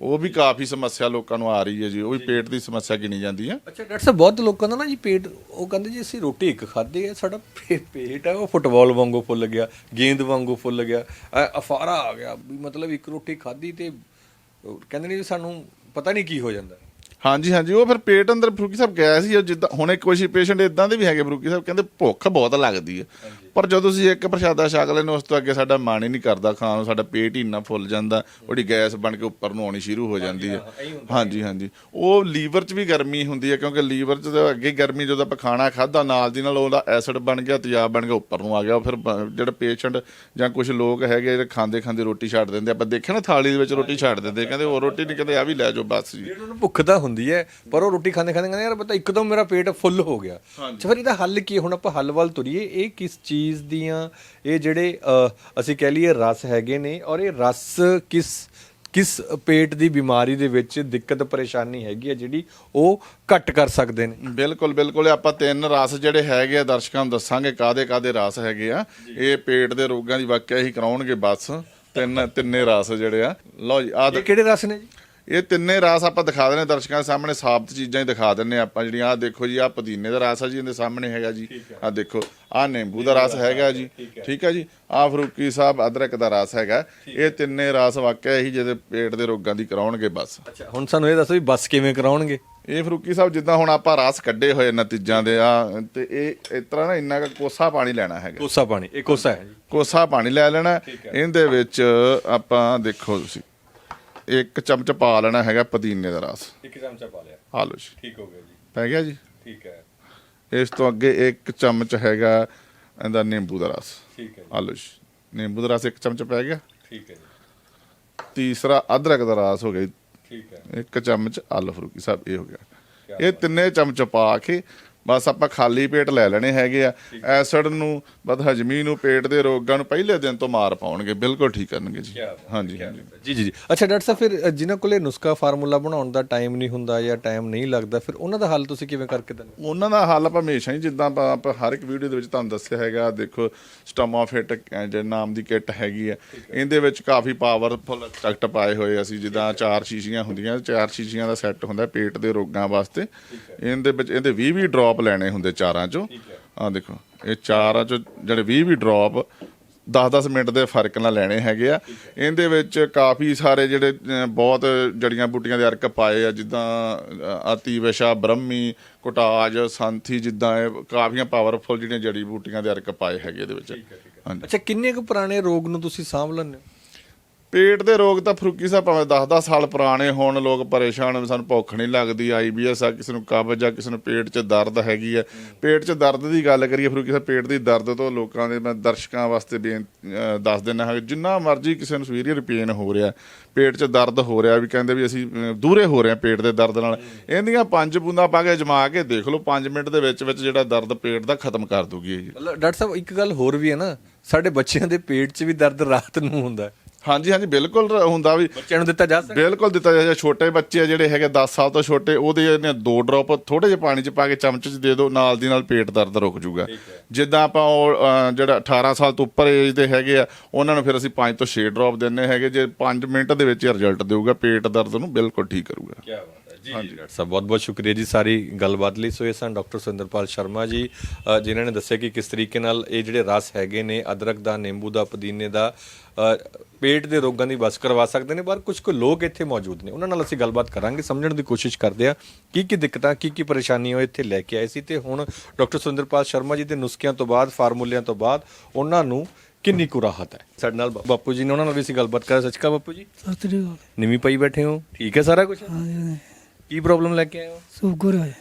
ਉਹ ਵੀ ਕਾਫੀ ਸਮੱਸਿਆ ਲੋਕਾਂ ਨੂੰ ਆ ਰਹੀ ਹੈ ਜੀ ਉਹ ਵੀ ਪੇਟ ਦੀ ਸਮੱਸਿਆ ਗਿਣੀ ਜਾਂਦੀ ਹੈ। ਅੱਛਾ ਡਾਕਟਰ ਸਾਹਿਬ ਬਹੁਤ ਲੋਕਾਂ ਦਾ ਨਾ ਜੀ ਪੇਟ ਉਹ ਕਹਿੰਦੇ ਜੀ ਅਸੀਂ ਰੋਟੀ ਇੱਕ ਖਾਧੀ ਹੈ ਸਾਡਾ ਪੇ- ਪੇਟ ਹੈ ਉਹ ਫੁੱਟਬਾਲ ਵਾਂਗੂ ਫੁੱਲ ਗਿਆ ਗੇਂਦ ਵਾਂਗੂ ਫੁੱਲ ਗਿਆ ਐ ਅਫਾਰਾ ਆ ਗਿਆ ਵੀ ਮਤਲਬ ਇੱਕ ਰੋਟੀ ਖਾਧੀ ਤੇ ਉਹ ਕਹਿੰਦੇ ਨੇ ਵੀ ਸਾਨੂੰ ਪਤਾ ਨਹੀਂ ਕੀ ਹੋ ਜਾਂਦਾ। ਹਾਂਜੀ ਹਾਂਜੀ ਉਹ ਫਿਰ ਪੇਟ ਅੰਦਰ ਫਰੂਕੀ ਸਾਹਿਬ ਗੈਸ ਹੀ ਆ, ਜਿੱਦਾਂ ਹੁਣ ਇੱਕ ਕੋਈ ਪੇਸ਼ੈਂਟ ਇਦਾਂ ਦੇ ਵੀ ਹੈਗੇ ਫਰੂਕੀ ਸਾਹਿਬ ਕਹਿੰਦੇ ਭੁੱਖ ਬਹੁਤ ਲੱਗਦੀ ਹੈ ਪਰ ਜਦੋਂ ਤੁਸੀਂ ਇੱਕ ਪ੍ਰਸ਼ਾਦਾ ਛਕ ਹੋ, ਉਸ ਤੋਂ ਅੱਗੇ ਸਾਡਾ ਮਨ ਹੀ ਨਹੀਂ ਕਰਦਾ ਖਾਣ ਨੂੰ ਸਾਡਾ ਪੇਟ ਹੀ ਇੰਨਾ ਫੁੱਲ ਜਾਂਦਾ ਉਹਦੀ ਗੈਸ ਬਣ ਕੇ ਉੱਪਰ ਨੂੰ ਆਉਣੀ ਸ਼ੁਰੂ ਹੋ ਜਾਂਦੀ ਹੈ ਹਾਂਜੀ ਹਾਂਜੀ। ਉਹ ਲੀਵਰ 'ਚ ਵੀ ਗਰਮੀ ਹੁੰਦੀ ਹੈ ਕਿਉਂਕਿ ਲੀਵਰ 'ਚ ਤਾਂ ਅੱਗੇ ਗਰਮੀ ਜਦੋਂ ਆਪਾਂ ਖਾਣਾ ਖਾਦਾ ਨਾਲ ਦੀ ਨਾਲ ਉਹਦਾ ਐਸਿਡ ਬਣ ਗਿਆ ਤੇਜ਼ਾਬ ਬਣ ਗਿਆ ਉੱਪਰ ਨੂੰ ਆ ਗਿਆ ਉਹ ਫਿਰ ਜਿਹੜਾ ਪੇਸ਼ੈਂਟ ਜਾਂ ਕੁਝ ਲੋਕ ਹੈਗੇ ਜਿਹੜੇ ਖਾਂਦੇ ਖਾਂਦੇ ਰੋਟੀ ਛੱਡ ਦਿੰਦੇ ਆਪਾਂ ਦੇਖਿਆ ਨਾ ਥਾਲੀ ਦੇ ਵਿੱਚ ਰੋਟੀ ਛੱਡ ਦਿੰਦੇ ਕਹਿੰਦੇ ਉਹ ਰੋਟੀ ਨਹੀਂ ਕਹਿੰਦੇ ਆ ਵੀ ਲੈ ਜਾਓ ਬਸ ਜੀ। ਭੁੱਖ ਤਾਂ ਹੁੰਦੀ ਹੈ ਪਰ ਉਹ ਰੋਟੀ ਖਾਂਦੇ ਖਾਂਦੇ ਕਹਿੰਦੇ ਯਾਰ ਪਤਾ ਇੱਕਦਮ ਮੇਰਾ ਪੇਟ ਫੁੱਲ ਹੋ ਗਿਆ। ਅੱਛਾ ਫਿਰ ਇਹਦਾ ਹੱਲ ਕੀ ਹੈ? ਹੁਣ ਆਪਾਂ ਹੱਲ ਵੱਲ ਤੁਰੀਏ। ਇਹ ਕਿਸ ਚੀਜ਼ ਦੀਆਂ ਇਹ ਜਿਹੜੇ ਅਸੀਂ ਕਹਿ ਲਈਏ ਰਸ ਹੈਗੇ ਨੇ ਔਰ ਇਹ ਰਸ ਕਿਸ ਕਿਸ ਪੇਟ ਦੀ ਬਿਮਾਰੀ ਦੇ ਵਿੱਚ ਦਿੱਕਤ ਪਰੇਸ਼ਾਨੀ ਹੈਗੀ ਹੈ ਜਿਹੜੀ ਉਹ ਘੱਟ ਕਰ ਸਕਦੇ ਨੇ? ਬਿਲਕੁਲ ਬਿਲਕੁਲ। ਆਪਾਂ ਤਿੰਨ ਰਸ ਜਿਹੜੇ ਹੈਗੇ ਆ ਦਰਸ਼ਕਾਂ ਨੂੰ ਦੱਸਾਂਗੇ ਕਾਦੇ ਕਾਦੇ ਰਸ ਹੈਗੇ ਆ। ਇਹ ਪੇਟ ਦੇ ਰੋਗਾਂ ਦੀ ਵਾਕਿਆ ਹੀ ਕਰਾਉਣਗੇ ਬਸ। ਤਿੰਨ ਤਿੰਨੇ ਰਸ ਜਿਹੜੇ ਆ। ਲਓ ਜੀ ਆ ਕਿਹੜੇ ਰਸ ਨੇ ਜੀ? ਇਹ ਤਿੰਨੇ ਰਾਸ ਆਪਾਂ ਦਿਖਾ ਦਿੰਦੇ ਹਾਂ ਦਰਸ਼ਕਾਂ ਦੇ ਸਾਹਮਣੇ ਸਾਬਤ ਚੀਜ਼ਾਂ ਹੀ ਦਿਖਾ ਦਿੰਨੇ ਆਪਾਂ ਜਿਹੜੀਆਂ ਆਹ ਦੇਖੋ ਜੀ ਆਹ ਪੁਦੀਨੇ ਦਾ ਰਸ ਆ ਜੀ ਇਹਦੇ ਸਾਹਮਣੇ ਹੈਗਾ ਜੀ। ਆਹ ਦੇਖੋ ਆਹ ਨਿੰਬੂ ਦਾ ਰਸ ਹੈਗਾ ਜੀ। ਠੀਕ ਹੈ। ਜੀ। ਆਹ ਫਰੂਕੀ ਸਾਹਿਬ ਅਦਰਕ ਦਾ ਰਸ ਹੈਗਾ। ਇਹ ਤਿੰਨੇ ਰਸ ਵਾਕਿਆ ਹੀ ਜਿਹਦੇ ਪੇਟ ਦੇ ਰੋਗਾਂ ਦੀ ਕਰਾਉਣਗੇ ਬਸ। ਅੱਛਾ ਹੁਣ ਸਾਨੂੰ ਇਹ ਦੱਸੋ ਵੀ ਬੱਸ ਕਿਵੇਂ ਕਰਾਉਣਗੇ? ਇਹ ਫਰੂਕੀ ਸਾਹਿਬ ਜਿੱਦਾਂ ਹੁਣ ਆਪਾਂ ਰਸ ਕੱਢੇ ਹੋਏ ਨਤੀਜਾਂ ਦੇ ਆ ਤੇ ਇਹ ਇਸ ਤਰ੍ਹਾਂ ਨਾ ਇੰਨਾ ਕੁ ਕੋਸਾ ਪਾਣੀ ਲੈਣਾ ਹੈਗਾ। ਕੋਸਾ ਪਾਣੀ ਇਹ ਕੋਸਾ ਹੈ ਜੀ। ਕੋਸਾ ਪਾਣੀ ਲੈ ਲੈਣਾ। ਇਹਦੇ ਵਿੱਚ ਆਪਾਂ ਦੇਖੋ ਤੁਸੀਂ। ਇੱਕ ਚਮਚ ਪਾ ਲੈਣਾ ਹੈਗਾ ਪੁਦੀਨੇ ਦਾ ਰਸ। ਇੱਕ ਚਮਚਾ ਪਾ ਲਿਆ। ਆ ਲਓ ਜੀ। ਠੀਕ ਹੋ ਗਿਆ ਜੀ। ਪੈ ਗਿਆ ਜੀ? ਠੀਕ ਹੈ। ਇਸ ਤੋਂ ਅੱਗੇ ਇੱਕ ਚਮਚ ਹੈਗਾ ਇਹਦਾ ਨਿੰਬੂ ਦਾ ਰਸ। ਠੀਕ ਹੈ ਆ ਲਓ ਜੀ। ਨਿੰਬੂ ਦਾ ਰਸ ਇੱਕ ਚਮਚ ਪੈ ਗਿਆ। ਠੀਕ ਹੈ ਜੀ। ਤੀਸਰਾ ਅਦਰਕ ਦਾ ਰਸ ਹੋ ਗਿਆ ਜੀ, ਠੀਕ ਹੈ। ਇੱਕ ਚਮਚ ਆਲੂ ਫਰੂਕੀ ਸਾਹਿਬ ਇਹ ਹੋ ਗਿਆ। ਇਹ ਤਿੰਨੇ ਚਮਚ ਪਾ ਕੇ ਬਸ ਆਪਾਂ ਖਾਲੀ ਪੇਟ ਲੈ ਲੈਣੇ ਹੈਗੇ ਆ। ਐਸਿਡ ਨੂੰ ਬਦ ਹਜਮੀ ਨੂੰ ਪੇਟ ਦੇ ਰੋਗਾਂ ਨੂੰ ਪਹਿਲੇ ਦਿਨ ਤੋਂ ਮਾਰ ਪਾਉਣਗੇ ਬਿਲਕੁਲ ਠੀਕ ਕਰਨਗੇ ਜੀ। ਹਾਂਜੀ ਹਾਂਜੀ। ਜੀ ਜੀ ਜੀ। ਅੱਛਾ ਡਾਕਟਰ ਸਾਹਿਬ ਫਿਰ ਜਿਨ੍ਹਾਂ ਕੋਲੇ ਨੁਸਖਾ ਫਾਰਮੂਲਾ ਬਣਾਉਣ ਦਾ ਟਾਈਮ ਨਹੀਂ ਹੁੰਦਾ ਜਾਂ ਟਾਈਮ ਨਹੀਂ ਲੱਗਦਾ ਫਿਰ ਉਹਨਾਂ ਦਾ ਹੱਲ ਤੁਸੀਂ ਕਿਵੇਂ ਕਰਕੇ ਦਿੰਦੇ ਉਹਨਾਂ ਦਾ ਹੱਲ ਆਪਾਂ ਹਮੇਸ਼ਾ ਹੀ ਜਿੱਦਾਂ ਆਪਾਂ ਹਰ ਇੱਕ ਵੀਡੀਓ ਦੇ ਵਿੱਚ ਤੁਹਾਨੂੰ ਦੱਸਿਆ ਹੈਗਾ ਦੇਖੋ ਸਟਮਾਫਿਟ ਜਿਹੜੇ ਨਾਮ ਦੀ ਕਿੱਟ ਹੈਗੀ ਆ। ਇਹਦੇ ਵਿੱਚ ਕਾਫੀ ਪਾਵਰਫੁਲ ਐਕਟ ਪਾਏ ਹੋਏ ਅਸੀਂ ਜਿੱਦਾਂ ਚਾਰ ਸ਼ੀਸ਼ੀਆਂ ਹੁੰਦੀਆਂ ਚਾਰ ਸ਼ੀਸ਼ੀਆਂ ਦਾ ਸੈੱਟ ਹੁੰਦਾ ਪੇਟ ਦੇ ਰੋਗਾਂ ਵਾਸਤੇ। ਇਹਦੇ ਵਿੱਚ ਇਹਦੇ 20 20 ਡ੍ਰੌਪ ਲੈਣੇ ਹੁੰਦੇ ਚਾਰਾਂ ਚੋਂ। ਆਹ ਦੇਖੋ ਇਹ ਚਾਰਾਂ ਚੋਂ ਜਿਹੜੇ 20 20 ਡ੍ਰੌਪ 10-10 ਮਿੰਟ ਦੇ ਫ਼ਰਕ ਨਾਲ ਲੈਣੇ ਹੈਗੇ ਆ। ਇਹਦੇ ਵਿੱਚ ਕਾਫੀ ਸਾਰੇ ਜਿਹੜੇ ਬਹੁਤ ਜੜੀਆਂ ਬੂਟੀਆਂ ਦੇ ਅਰਕ ਪਾਏ ਆ ਜਿੱਦਾਂ ਅਹ, ਅਤੀ ਵਿਸ਼ਾ ਬ੍ਰਹਮੀ ਕੋਟਾਜ ਸੰਥੀ ਜਿੱਦਾਂ ਇਹ ਕਾਫੀਆਂ ਪਾਵਰਫੁਲ ਜਿਹੜੀਆਂ ਜੜੀ ਬੂਟੀਆਂ ਦੇ ਅਰਕ ਪਾਏ ਹੈਗੇ ਇਹਦੇ ਵਿੱਚ। ਹਾਂਜੀ। ਅੱਛਾ ਕਿੰਨੇ ਕੁ ਪੁਰਾਣੇ ਰੋਗ ਨੂੰ ਤੁਸੀਂ ਸਾਂਭ ਲੈਂਦੇ ਹੋ? ਪੇਟ ਦੇ ਰੋਗ ਤਾਂ ਫਰੂਕੀ ਸਾਹਿਬ ਭਾਵੇਂ 10-10 ਸਾਲ ਪੁਰਾਣੇ ਹੋਣ, ਲੋਕ ਪਰੇਸ਼ਾਨ ਹੋਣ, ਸਾਨੂੰ ਭੁੱਖ ਨਹੀਂ ਲੱਗਦੀ ਆਈਬੀਐਸ ਆ, ਕਿਸੇ ਨੂੰ ਕਬਜ਼ ਆ ਕਿਸੇ ਨੂੰ ਪੇਟ 'ਚ ਦਰਦ ਹੈਗੀ ਆ। ਪੇਟ 'ਚ ਦਰਦ ਦੀ ਗੱਲ ਕਰੀਏ, ਫਰੂਕੀ ਸਾਹਿਬ, ਪੇਟ ਦੀ ਦਰਦ ਤੋਂ ਲੋਕਾਂ ਦੇ ਮੈਂ ਦਰਸ਼ਕਾਂ ਵਾਸਤੇ ਬੇਨ- ਦੱਸ ਦਿੰਦਾ ਹੈ ਜਿੰਨਾ ਮਰਜ਼ੀ ਕਿਸੇ ਨੂੰ ਸਵੀਰੀਅਰ ਪੇਨ ਹੋ ਰਿਹਾ, ਪੇਟ 'ਚ ਦਰਦ ਹੋ ਰਿਹਾ, ਵੀ ਕਹਿੰਦੇ ਵੀ ਅਸੀਂ ਦੂਰੇ ਹੋ ਰਹੇ ਹਾਂ ਪੇਟ ਦੇ ਦਰਦ ਨਾਲ। ਇਹਦੀਆਂ ਪੰਜ ਬੂੰਦਾਂ ਪਾ ਕੇ ਜਮਾ ਕੇ ਦੇਖ ਲਓ 5 ਮਿੰਟ ਦੇ ਵਿੱਚ ਵਿੱਚ ਜਿਹੜਾ ਦਰਦ ਪੇਟ ਦਾ ਖਤਮ ਕਰ ਦੂਗੀ ਇਹ। ਡਾਕਟਰ ਸਾਹਿਬ, ਇੱਕ ਗੱਲ ਹੋਰ ਵੀ ਹੈ ਨਾ, ਸਾਡੇ ਬੱਚਿਆਂ ਦੇ ਪੇਟ 'ਚ ਵੀ ਦਰਦ ਰਾਤ ਨੂੰ ਹੁੰਦਾ। ਹੈ। ਹਾਂਜੀ ਹਾਂਜੀ ਬਿਲਕੁਲ ਰ- ਹੁੰਦਾ ਵੀ ਬੱਚਿਆਂ ਨੂੰ ਦਿੱਤਾ ਜਾ ਸਕਦਾ। ਬਿਲਕੁਲ ਦਿੱਤਾ ਜਾਂਦਾ ਛੋਟੇ ਬੱਚੇ ਆ ਜਿਹੜੇ ਹੈਗੇ 10 ਸਾਲ ਤੋਂ ਛੋਟੇ ਉਹਦੇ ਨੇ ਦੋ ਡ੍ਰੌਪ ਥੋੜੇ ਜਿਹੇ ਪਾਣੀ 'ਚ ਪਾ ਕੇ ਚਮਚ 'ਚ ਦੇ ਦਿਓ ਨਾਲ ਦੀ ਨਾਲ ਪੇਟ ਦਰਦ ਰੁਕ ਜੂਗਾ। ਜਿੱਦਾਂ ਆਪਾਂ ਉਹ ਅਹ, ਜਿਹੜਾ 18 ਸਾਲ ਤੋਂ ਉੱਪਰ ਏਜ ਦੇ ਹੈਗੇ ਆ ਉਹਨਾਂ ਨੂੰ ਫਿਰ ਅਸੀਂ 5 ਤੋਂ 6 ਡ੍ਰੌਪ ਦਿੰਨੇ ਹੈਗੇ। ਜੇ 5 ਮਿੰਟ ਦੇ ਵਿੱਚ ਰਿਜ਼ਲਟ ਦੇਊਗਾ ਪੇਟ ਦਰਦ ਨੂੰ ਬਿਲਕੁਲ ਠੀਕ ਕਰੂਗਾ। ਕੀ ਬਾਤ ਜੀ ਡਾਕਟਰ ਸਾਹਿਬ ਬਹੁਤ ਬਹੁਤ ਸ਼ੁਕਰੀਆ ਜੀ ਸਾਰੀ ਗੱਲਬਾਤ ਲਈ। ਸੋ ਇਹ ਸਨ ਡਾਕਟਰ ਸੁਰਿੰਦਰਪਾਲ ਸ਼ਰਮਾ ਜੀ ਜਿਨ੍ਹਾਂ ਨੇ ਦੱਸਿਆ ਕਿ ਕਿਸ ਤਰੀਕੇ ਨਾਲ ਇਹ ਜਿਹੜੇ ਰਸ ਹੈਗੇ ਨੇ ਅਦਰਕ ਦਾ ਨਿੰਬੂ ਦਾ ਪੁਦੀਨੇ ਦਾ ਪੇਟ ਦੇ ਰੋਗਾਂ ਦੀ ਬਸ ਕਰਵਾ ਸਕਦੇ ਨੇ ਪਰ ਕੁਝ ਕੁ ਲੋਕ ਇੱਥੇ ਮੌਜੂਦ ਨੇ। ਉਹਨਾਂ ਨਾਲ ਅਸੀਂ ਗੱਲਬਾਤ ਕਰਾਂਗੇ ਸਮਝਣ ਦੀ ਕੋਸ਼ਿਸ਼ ਕਰਦੇ ਆ ਕੀ ਕੀ ਦਿੱਕਤਾਂ ਕੀ ਕੀ ਪਰੇਸ਼ਾਨੀਆਂ ਉਹ ਇੱਥੇ ਲੈ ਕੇ ਆਏ ਸੀ ਤੇ ਹੁਣ ਡਾਕਟਰ ਸੁਰਿੰਦਰਪਾਲ ਸ਼ਰਮਾ ਜੀ ਦੇ ਨੁਸਖਿਆਂ ਤੋਂ ਬਾਅਦ ਫਾਰਮੂਲਿਆਂ ਤੋਂ ਬਾਅਦ ਉਹਨਾਂ ਨੂੰ ਕਿੰਨੀ ਕੁ ਰਾਹਤ ਹੈ? ਸਾਡੇ ਨਾਲ ਬਾਪੂ ਜੀ ਨੇ ਉਹਨਾਂ ਨਾਲ ਵੀ ਅਸੀਂ ਗੱਲਬਾਤ ਕਰ ਸੱਚਕਾ ਬਾਪੂ ਜੀ। ਸਤਿ ਸ੍ਰੀ ਅਕਾਲ। ਨਿਮੀ ਪਈ ਬੈਠੇ ਹੋ? ਠੀਕ ਹੈ ਸਾਰਾ ਕੁਝ? ਹਾਂਜੀ। ਕੀ ਪ੍ਰੋਬਲਮ ਲੈ ਕੇ ਆਏ ਹੋ? ਸ਼ੂਗਰ ਹੈ।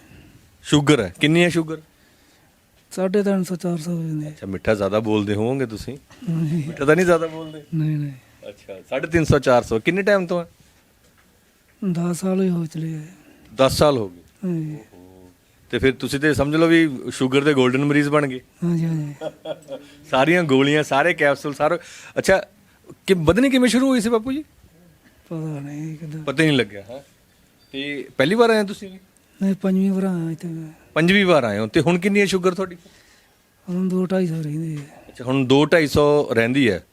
ਸ਼ੂਗਰ ਹੈ। ਕਿੰਨੀ ਹੈ ਸ਼ੂਗਰ ਸਾਢੇ ਤਿੰਨ ਸੌ 400 ਹੋ ਜਾਂਦੇ ਅੱਛਾ ਮਿੱਠਾ ਜ਼ਿਆਦਾ ਬੋਲਦੇ ਹੋਵੋਗੇ ਤੁਸੀਂ? ਨਹੀਂ। ਮਿੱਠਾ ਤਾਂ ਨਹੀਂ ਜ਼ਿਆਦਾ ਬੋਲਦੇ? ਨਹੀਂ ਅੱਛਾ 350 400 ਕਿੰਨੇ ਟਾਈਮ ਤੋਂ ਹੈ? 10 ਸਾਲ ਹੀ ਹੋ ਚਲੇ ਗਏ 10 ਸਾਲ ਹੋ ਗਏ। ਹਾਂਜੀ। ਤੇ ਫਿਰ ਤੁਸੀਂ ਤੇ ਸਮਝ ਲਓ ਵੀ ਸ਼ੂਗਰ ਦੇ 골ਡਨ ਮਰੀਜ਼ ਬਣ ਗਏ। ਹਾਂਜੀ ਹਾਂਜੀ। ਸਾਰੀਆਂ ਗੋਲੀਆਂ ਸਾਰੇ ਕੈਪਸੂਲ ਸਾਰਾ ਅੱਛਾ ਕਿ ਵਧਣੀ ਕਿਵੇਂ ਸ਼ੁਰੂ ਹੋਈ ਸੀ ਬਾਪੂ ਜੀ? ਪਤਾ ਨਹੀਂ ਕਿਦਾਂ। ਪਤਾ ਹੀ ਨਹੀਂ ਲੱਗਿਆ ਹਾਂ? ਤੇ ਪਹਿਲੀ ਵਾਰ ਆਏ ਹੋ ਤੁਸੀਂ ਨਹੀਂ ਪੰਜਵੀਂ ਵਾਰ ਆਇਆ ਇੱਥੇ। ਮੈਂ ਪੰਜਵੀਂ ਵਾਰ ਆਏ ਹੋ ਤੇ ਹੁਣ ਕਿੰਨੀ ਹੈ ਸ਼ੂਗਰ ਤੁਹਾਡੀ? ਹੁਣ ਦੋ ਢਾਈ ਸੌ ਰਹਿੰਦੇ ਆ। ਅੱਛਾ ਹੁਣ 2 250 ਰਹਿੰਦੀ ਹੈ।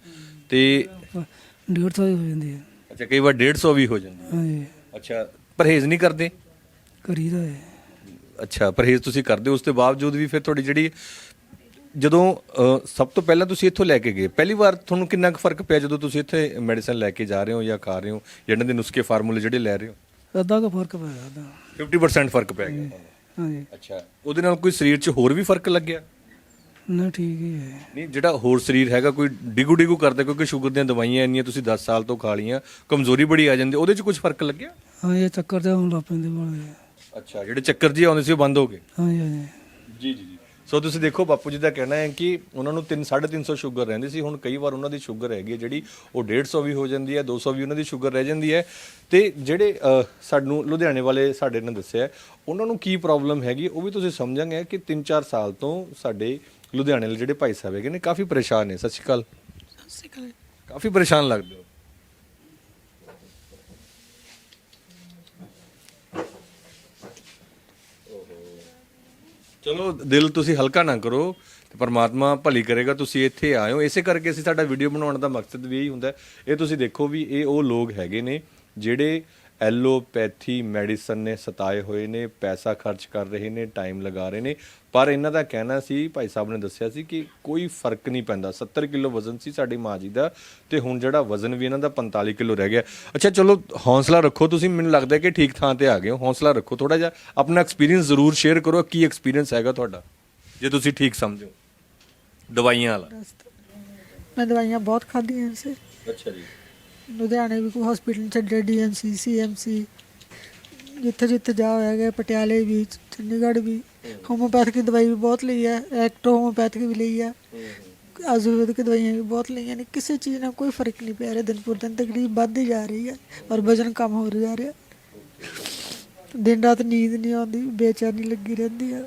ਤੇ ਪ- ਡੇਢ ਸੌ ਹੀ ਹੋ ਜਾਂਦੇ ਆ। ਅੱਛਾ ਕਈ ਵਾਰ 150 ਵੀ ਹੋ ਜਾਂਦੀ ਹੈ। ਅੱਛਾ ਪਰਹੇਜ਼ ਨਹੀਂ ਕਰਦੇ? ਕਰੀਦਾ ਹੈ। ਅੱਛਾ ਪਰਹੇਜ਼ ਤੁਸੀਂ ਕਰਦੇ ਹੋ ਉਸ ਤੋਂ ਬਾਵਜੂਦ ਵੀ ਫਿਰ ਤੁਹਾਡੀ ਜਿਹੜੀ ਜਦੋਂ ਅ, ਸਭ ਤੋਂ ਪਹਿਲਾਂ ਤੁਸੀਂ ਇੱਥੋਂ ਲੈ ਕੇ ਗਏ ਪਹਿਲੀ ਵਾਰ ਤੁਹਾਨੂੰ ਕਿੰਨਾ ਕੁ ਫ਼ਰਕ ਪਿਆ ਜਦੋਂ ਤੁਸੀਂ ਇੱਥੇ ਮੈਡੀਸਨ ਲੈ ਕੇ ਜਾ ਰਹੇ ਹੋ ਜਾਂ ਖਾ ਰਹੇ ਹੋ ਜਿਹਨਾਂ ਦੇ ਨੁਸਖੇ ਫਾਰਮੂਲੇ ਜਿਹੜੇ ਲੈ ਰਹੇ ਹੋ? ਅੱਧਾ ਕੁ ਫ਼ਰਕ ਪਿਆ ਅੱਧਾ। 50% ਫ਼ਰਕ ਪੈ ਗਿਆ। ਹਾਂਜੀ ਅੱਛਾ ਉਹਦੇ ਨਾਲ ਕੋਈ ਸਰੀਰ 'ਚ ਹੋਰ ਵੀ ਫ਼ਰਕ ਲੱਗਿਆ? ਨਾ ਠੀਕ ਹੀ ਹੈ। ਨਹੀਂ ਜਿਹੜਾ ਹੋਰ ਸਰੀਰ ਹੈਗਾ ਕੋਈ ਡਿਗੂ ਡਿਗੂ ਕਰਦਾ ਕਿਉਂਕਿ ਸ਼ੂਗਰ ਦੀਆਂ ਦਵਾਈਆਂ ਇੰਨੀਆਂ ਤੁਸੀਂ 10 ਸਾਲ ਤੋਂ ਖਾ ਲੀਆਂ ਕਮਜ਼ੋਰੀ ਬੜੀ ਆ ਜਾਂਦੀ ਉਹਦੇ 'ਚ ਕੁਝ ਫ਼ਰਕ ਲੱਗਿਆ? ਹਾਂ ਇਹ ਚੱਕਰ ਤੇ ਹੁਣ ਲੱਗ ਪੈਂਦੇ ਬੋਲੇ ਅੱਛਾ ਜਿਹੜੇ ਚੱਕਰ ਜੀ ਆਉਂਦੇ ਸੀ ਉਹ ਬੰਦ ਹੋ ਗਏ? ਹਾਂਜੀ ਹਾਂਜੀ। ਜੀ ਜੀ ਜੀ। ਸੋ ਤੁਸੀਂ ਦੇਖੋ ਬਾਪੂ ਜੀ ਦਾ ਕਹਿਣਾ ਹੈ ਕਿ ਉਹਨਾਂ ਨੂੰ 3 350 ਸ਼ੂਗਰ ਰਹਿੰਦੀ ਸੀ। ਹੁਣ ਕਈ ਵਾਰ ਉਹਨਾਂ ਦੀ ਸ਼ੂਗਰ ਹੈਗੀ ਹੈ ਜਿਹੜੀ ਉਹ 150 ਵੀ ਹੋ ਜਾਂਦੀ ਹੈ 200 ਵੀ ਉਹਨਾਂ ਦੀ ਸ਼ੂਗਰ ਰਹਿ ਜਾਂਦੀ ਹੈ। ਤੇ ਜਿਹੜੇ ਸਾਨੂੰ ਲੁਧਿਆਣੇ ਵਾਲੇ ਸਾਡੇ ਨੇ ਦੱਸਿਆ ਉਹਨਾਂ ਨੂੰ ਕੀ ਪ੍ਰੋਬਲਮ ਹੈਗੀ ਉਹ ਵੀ ਤੁਸੀਂ ਸਮਝਾਂਗੇ ਕਿ 3-4 ਸਾਲ ਤੋਂ ਸਾਡੇ ਲੁਧਿਆਣੇ ਵਾਲੇ ਜਿਹੜੇ ਭਾਈ ਸਾਹਿਬ ਹੈਗੇ ਨੇ ਕਾਫੀ ਪਰੇਸ਼ਾਨ ਨੇ। ਸਤਿ ਸ਼੍ਰੀ ਅਕਾਲ। ਕਾਫੀ ਪਰੇਸ਼ਾਨ ਲੱਗਦੇ ਹੋ। ਚਲੋ, ਦਿਲ ਤੁਸੀਂ ਹਲਕਾ ਨਾ ਕਰੋ ਤੇ ਪਰਮਾਤਮਾ ਭਲੀ ਕਰੇਗਾ, ਤੁਸੀਂ ਇੱਥੇ ਆਏ ਹੋ ਇਸੇ ਕਰਕੇ ਅਸੀਂ ਸਾਡਾ ਵੀਡੀਓ ਬਣਾਉਣ ਦਾ ਮਕਸਦ ਵੀ ਇਹੀ ਹੁੰਦਾ ਹੈ। ਇਹ ਤੁਸੀਂ ਦੇਖੋ ਵੀ ਇਹ ਉਹ ਲੋਕ ਹੈਗੇ ਨੇ ਜਿਹੜੇ ਐਲੋਪੈਥੀ ਮੈਡੀਸਨ ਨੇ ਸਤਾਏ ਹੋਏ ਨੇ, ਪੈਸਾ ਖਰਚ ਕਰ ਰਹੇ ਨੇ ਟਾਈਮ ਲਗਾ ਰਹੇ ਨੇ ਪਰ ਇਹਨਾਂ ਦਾ ਕਹਿਣਾ ਸੀ ਭਾਈ ਸਾਹਿਬ ਨੇ ਦੱਸਿਆ ਸੀ ਕਿ ਕੋਈ ਫ਼ਰਕ ਨਹੀਂ ਪੈਂਦਾ। 70 ਕਿਲੋ ਵਜ਼ਨ ਸੀ ਸਾਡੀ ਮਾਂ ਜੀ ਦਾ ਤੇ ਹੁਣ ਜਿਹੜਾ ਵਜ਼ਨ ਵੀ ਇਹਨਾਂ ਦਾ 45 ਕਿਲੋ ਰਹਿ ਗਿਆ। ਅੱਛਾ ਚਲੋ ਹੌਸਲਾ ਰੱਖੋ ਤੁਸੀਂ ਮੈਨੂੰ ਲੱਗਦਾ ਕਿ ਠੀਕ ਥਾਂ ਤੇ ਆ ਗਏ ਹੋ। ਹੌਸਲਾ ਰੱਖੋ ਥੋੜਾ ਜਿਹਾ। ਆਪਣਾ ਐਕਸਪੀਰੀਅੰਸ ਜ਼ਰੂਰ ਸ਼ੇਅਰ ਕਰੋ ਕੀ ਐਕਸਪੀਰੀਅੰਸ ਹੈਗਾ ਤੁਹਾਡਾ? ਜੇ ਤੁਸੀਂ ਠੀਕ ਸਮਝੋ। ਦਵਾਈਆਂ ਵਾਲਾ। ਮੈਂ ਦਵਾਈਆਂ ਬਹੁਤ ਖਾਧੀਆਂ ਸੀ। ਅੱਛਾ ਜੀ। ਲੁਧਿਆਣੇ ਵੀ ਕੋਈ ਹਸਪੀਟਲ ਛੱਡੇ ਡੀਐਮਸੀ ਸੀਐਮਸੀ ਜਿੱਥੇ ਜਿੱਥੇ ਜਾ ਹੋਇਆ ਗਿਆ, ਪਟਿਆਲੇ ਵੀ, ਚੰਡੀਗੜ੍ਹ ਵੀ ਹੋਮੋਪੈਥਿਕ ਦਵਾਈ ਵੀ ਬਹੁਤ ਲਈ ਹੈ ਐਕਟੋ ਹੋਮੋਪੈਥਿਕ ਵੀ ਲਈ ਹੈ, ਆਯੁਰਵੈਦਿਕ ਦਵਾਈਆਂ ਵੀ ਬਹੁਤ ਲਈਆਂ ਨੇ, ਕਿਸੇ ਚੀਜ਼ ਨਾਲ ਕੋਈ ਫ਼ਰਕ ਨਹੀਂ ਪੈ ਰਿਹਾ, ਦਿਨ ਪਰ ਦਿਨ ਤਕਲੀਫ ਵੱਧਦੀ ਜਾ ਰਹੀ ਹੈ ਔਰ ਵਜਨ ਕਮ ਹੋ ਰਿਹਾ ਜਾ ਰਿਹਾ। ਦਿਨ ਰਾਤ ਨੀਂਦ ਨਹੀਂ ਆਉਂਦੀ, ਬੇਚੈਨੀ ਲੱਗੀ ਰਹਿੰਦੀ ਹੈ।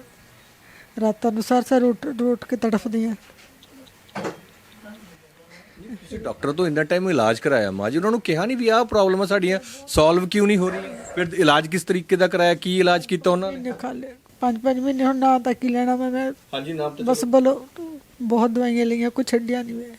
ਰਾਤਾਂ ਨੂੰ ਸਾਰ ਸਾਰ ਉੱਠ ਉੱਠ ਕੇ ਤੜਫਦੀ ਹਾਂ। ਤੁਸੀਂ ਡਾਕਟਰ ਤੋਂ ਇੰਨਾ ਟਾਈਮ ਇਲਾਜ ਕਰਾਇਆ ਮਾਂ ਜੀ ਉਹਨਾਂ ਨੂੰ ਕਿਹਾ ਨਹੀਂ ਵੀ ਆਹ ਪ੍ਰੋਬਲਮਾਂ ਸਾਡੀਆਂ ਸੋਲਵ ਕਿਉਂ ਨਹੀਂ ਹੋ ਰਹੀਆਂ? ਫਿਰ ਇਲਾਜ ਕਿਸ ਤਰੀਕੇ ਦਾ ਕਰਾਇਆ ਕੀ ਇਲਾਜ ਕੀਤਾ ਉਹਨਾਂ ਨੇ? ਖਾ ਲਏ ਪੰਜ ਪੰਜ ਮਹੀਨੇ ਹੁਣ ਨਾ ਤੱਕ ਹੀ ਲੈਣਾ ਮੈਂ ਮੈਂ ਹਾਂਜੀ ਨਾਮ ਬਸ ਬਲੋ ਬਹੁਤ ਦਵਾਈਆਂ ਲਈਆਂ ਕੁਛ ਛੱਡਿਆ ਨਹੀਂ ਮੈਂ।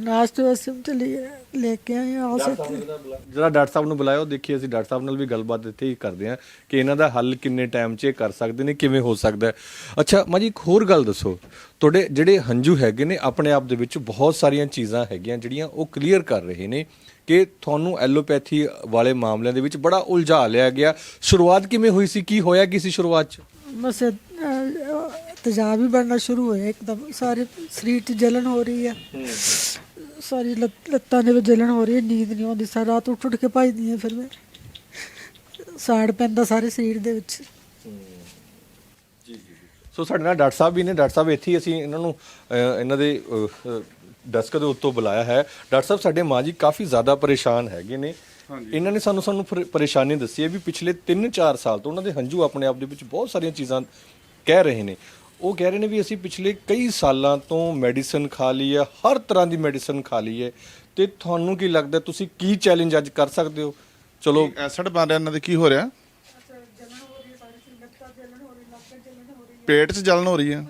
ਲਾਸਟ ਵਸ ਚਲੀ ਗਏ, ਲੈ ਕੇ ਆਏ ਆ ਸਕੇ ਜਿਹੜਾ ਡਾਕਟਰ ਸਾਹਿਬ ਨੂੰ ਬੁਲਾਇਆ ਉਹ ਦੇਖੀਏ ਅਸੀਂ ਡਾਕਟਰ ਸਾਹਿਬ ਨਾਲ ਵੀ ਗੱਲਬਾਤ ਇੱਥੇ ਹੀ ਕਰਦੇ ਹਾਂ ਕਿ ਇਹਨਾਂ ਦਾ ਹੱਲ ਕਿੰਨੇ ਟਾਈਮ 'ਚ ਇਹ ਕਰ ਸਕਦੇ ਨੇ ਕਿਵੇਂ ਹੋ ਸਕਦਾ ਹੈ। ਅੱਛਾ ਮਾਂ ਜੀ ਇੱਕ ਹੋਰ ਗੱਲ ਦੱਸੋ। ਤੁਹਾਡੇ ਜਿਹੜੇ ਹੰਝੂ ਹੈਗੇ ਨੇ ਆਪਣੇ ਆਪ ਦੇ ਵਿੱਚ ਬਹੁਤ ਸਾਰੀਆਂ ਚੀਜ਼ਾਂ ਹੈਗੀਆਂ ਜਿਹੜੀਆਂ ਉਹ ਕਲੀਅਰ ਕਰ ਰਹੇ ਨੇ ਕਿ ਤੁਹਾਨੂੰ ਐਲੋਪੈਥੀ ਵਾਲੇ ਮਾਮਲਿਆਂ ਦੇ ਵਿੱਚ ਬੜਾ ਉਲਝਾ ਲਿਆ ਗਿਆ। ਸ਼ੁਰੂਆਤ ਕਿਵੇਂ ਹੋਈ ਸੀ? ਕੀ ਹੋਇਆ ਕੀ ਸੀ ਸ਼ੁਰੂਆਤ 'ਚ? ਬਸ ਅਹ, ਤੇਜ਼ਾਬ ਹੀ ਬਣਨਾ ਸ਼ੁਰੂ ਹੋਇਆ। ਇੱਕਦਮ ਸਾਰੇ ਸਰੀਰ 'ਚ ਜਲਨ ਹੋ ਰਹੀ ਹੈ। ਸਾਰੀ ਲੱਤ- ਲੱਤਾਂ ਦੇ ਵਿੱਚ ਜਲਨ ਹੋ ਰਹੀ ਹੈ ਨੀਂਦ ਨਹੀਂ ਆਉਂਦੀ ਸਾਰੀ ਰਾਤ ਉੱਠ ਉੱਠ ਕੇ ਭੱਜਦੀ ਹਾਂ ਫਿਰ ਮੈਂ। ਸਾੜ ਪੈਂਦਾ ਸਾਰੇ ਸਰੀਰ ਦੇ ਵਿੱਚ। ਸੋ ਸਾਡੇ ਨਾਲ ਡਾਕਟਰ ਸਾਹਿਬ ਵੀ ਨੇ ਡਾਕਟਰ ਸਾਹਿਬ ਇੱਥੇ ਹੀ ਅਸੀਂ ਇਹਨਾਂ ਨੂੰ ਇਹਨਾਂ ਦੇ ਡੈਸਕ ਦੇ ਉੱਤੋਂ ਬੁਲਾਇਆ ਹੈ। ਡਾਕਟਰ ਸਾਹਿਬ ਸਾਡੇ ਮਾਂ ਜੀ ਕਾਫੀ ਜ਼ਿਆਦਾ ਪਰੇਸ਼ਾਨ ਹੈਗੇ ਨੇ। ਇਹਨਾਂ ਨੇ ਸਾਨੂੰ ਸਾਨੂੰ ਪਰੇ- ਪਰੇਸ਼ਾਨੀ ਦੱਸੀ ਹੈ ਵੀ ਪਿਛਲੇ 3-4 ਸਾਲ ਤੋਂ ਉਹਨਾਂ ਦੇ ਹੰਝੂ ਆਪਣੇ ਆਪ ਦੇ ਵਿੱਚ ਬਹੁਤ ਸਾਰੀਆਂ ਚੀਜ਼ਾਂ ਕਹਿ ਰਹੇ ਨੇ। ਉਹ ਕਹਿ ਰਹੇ ਨੇ ਵੀ ਅਸੀਂ ਪਿਛਲੇ ਕਈ ਸਾਲਾਂ ਤੋਂ ਮੈਡੀਸਨ ਖਾ ਲਈ ਹੈ ਹਰ ਤਰ੍ਹਾਂ ਦੀ ਮੈਡੀਸਨ ਖਾ ਲਈ ਹੈ। ਤੇ ਤੁਹਾਨੂੰ ਕੀ ਲੱਗਦਾ ਤੁਸੀਂ ਕੀ ਚੈਲੰਜ ਅੱਜ ਕਰ ਸਕਦੇ ਹੋ? ਚਲੋ। ਐਸਿਡ ਬਣ ਰਿਹਾ ਇਹਨਾਂ ਦੇ ਕੀ ਹੋ ਰਿਹਾ? ਪੇਟ 'ਚ ਜਲਨ ਹੋ ਰਹੀ ਹੈ।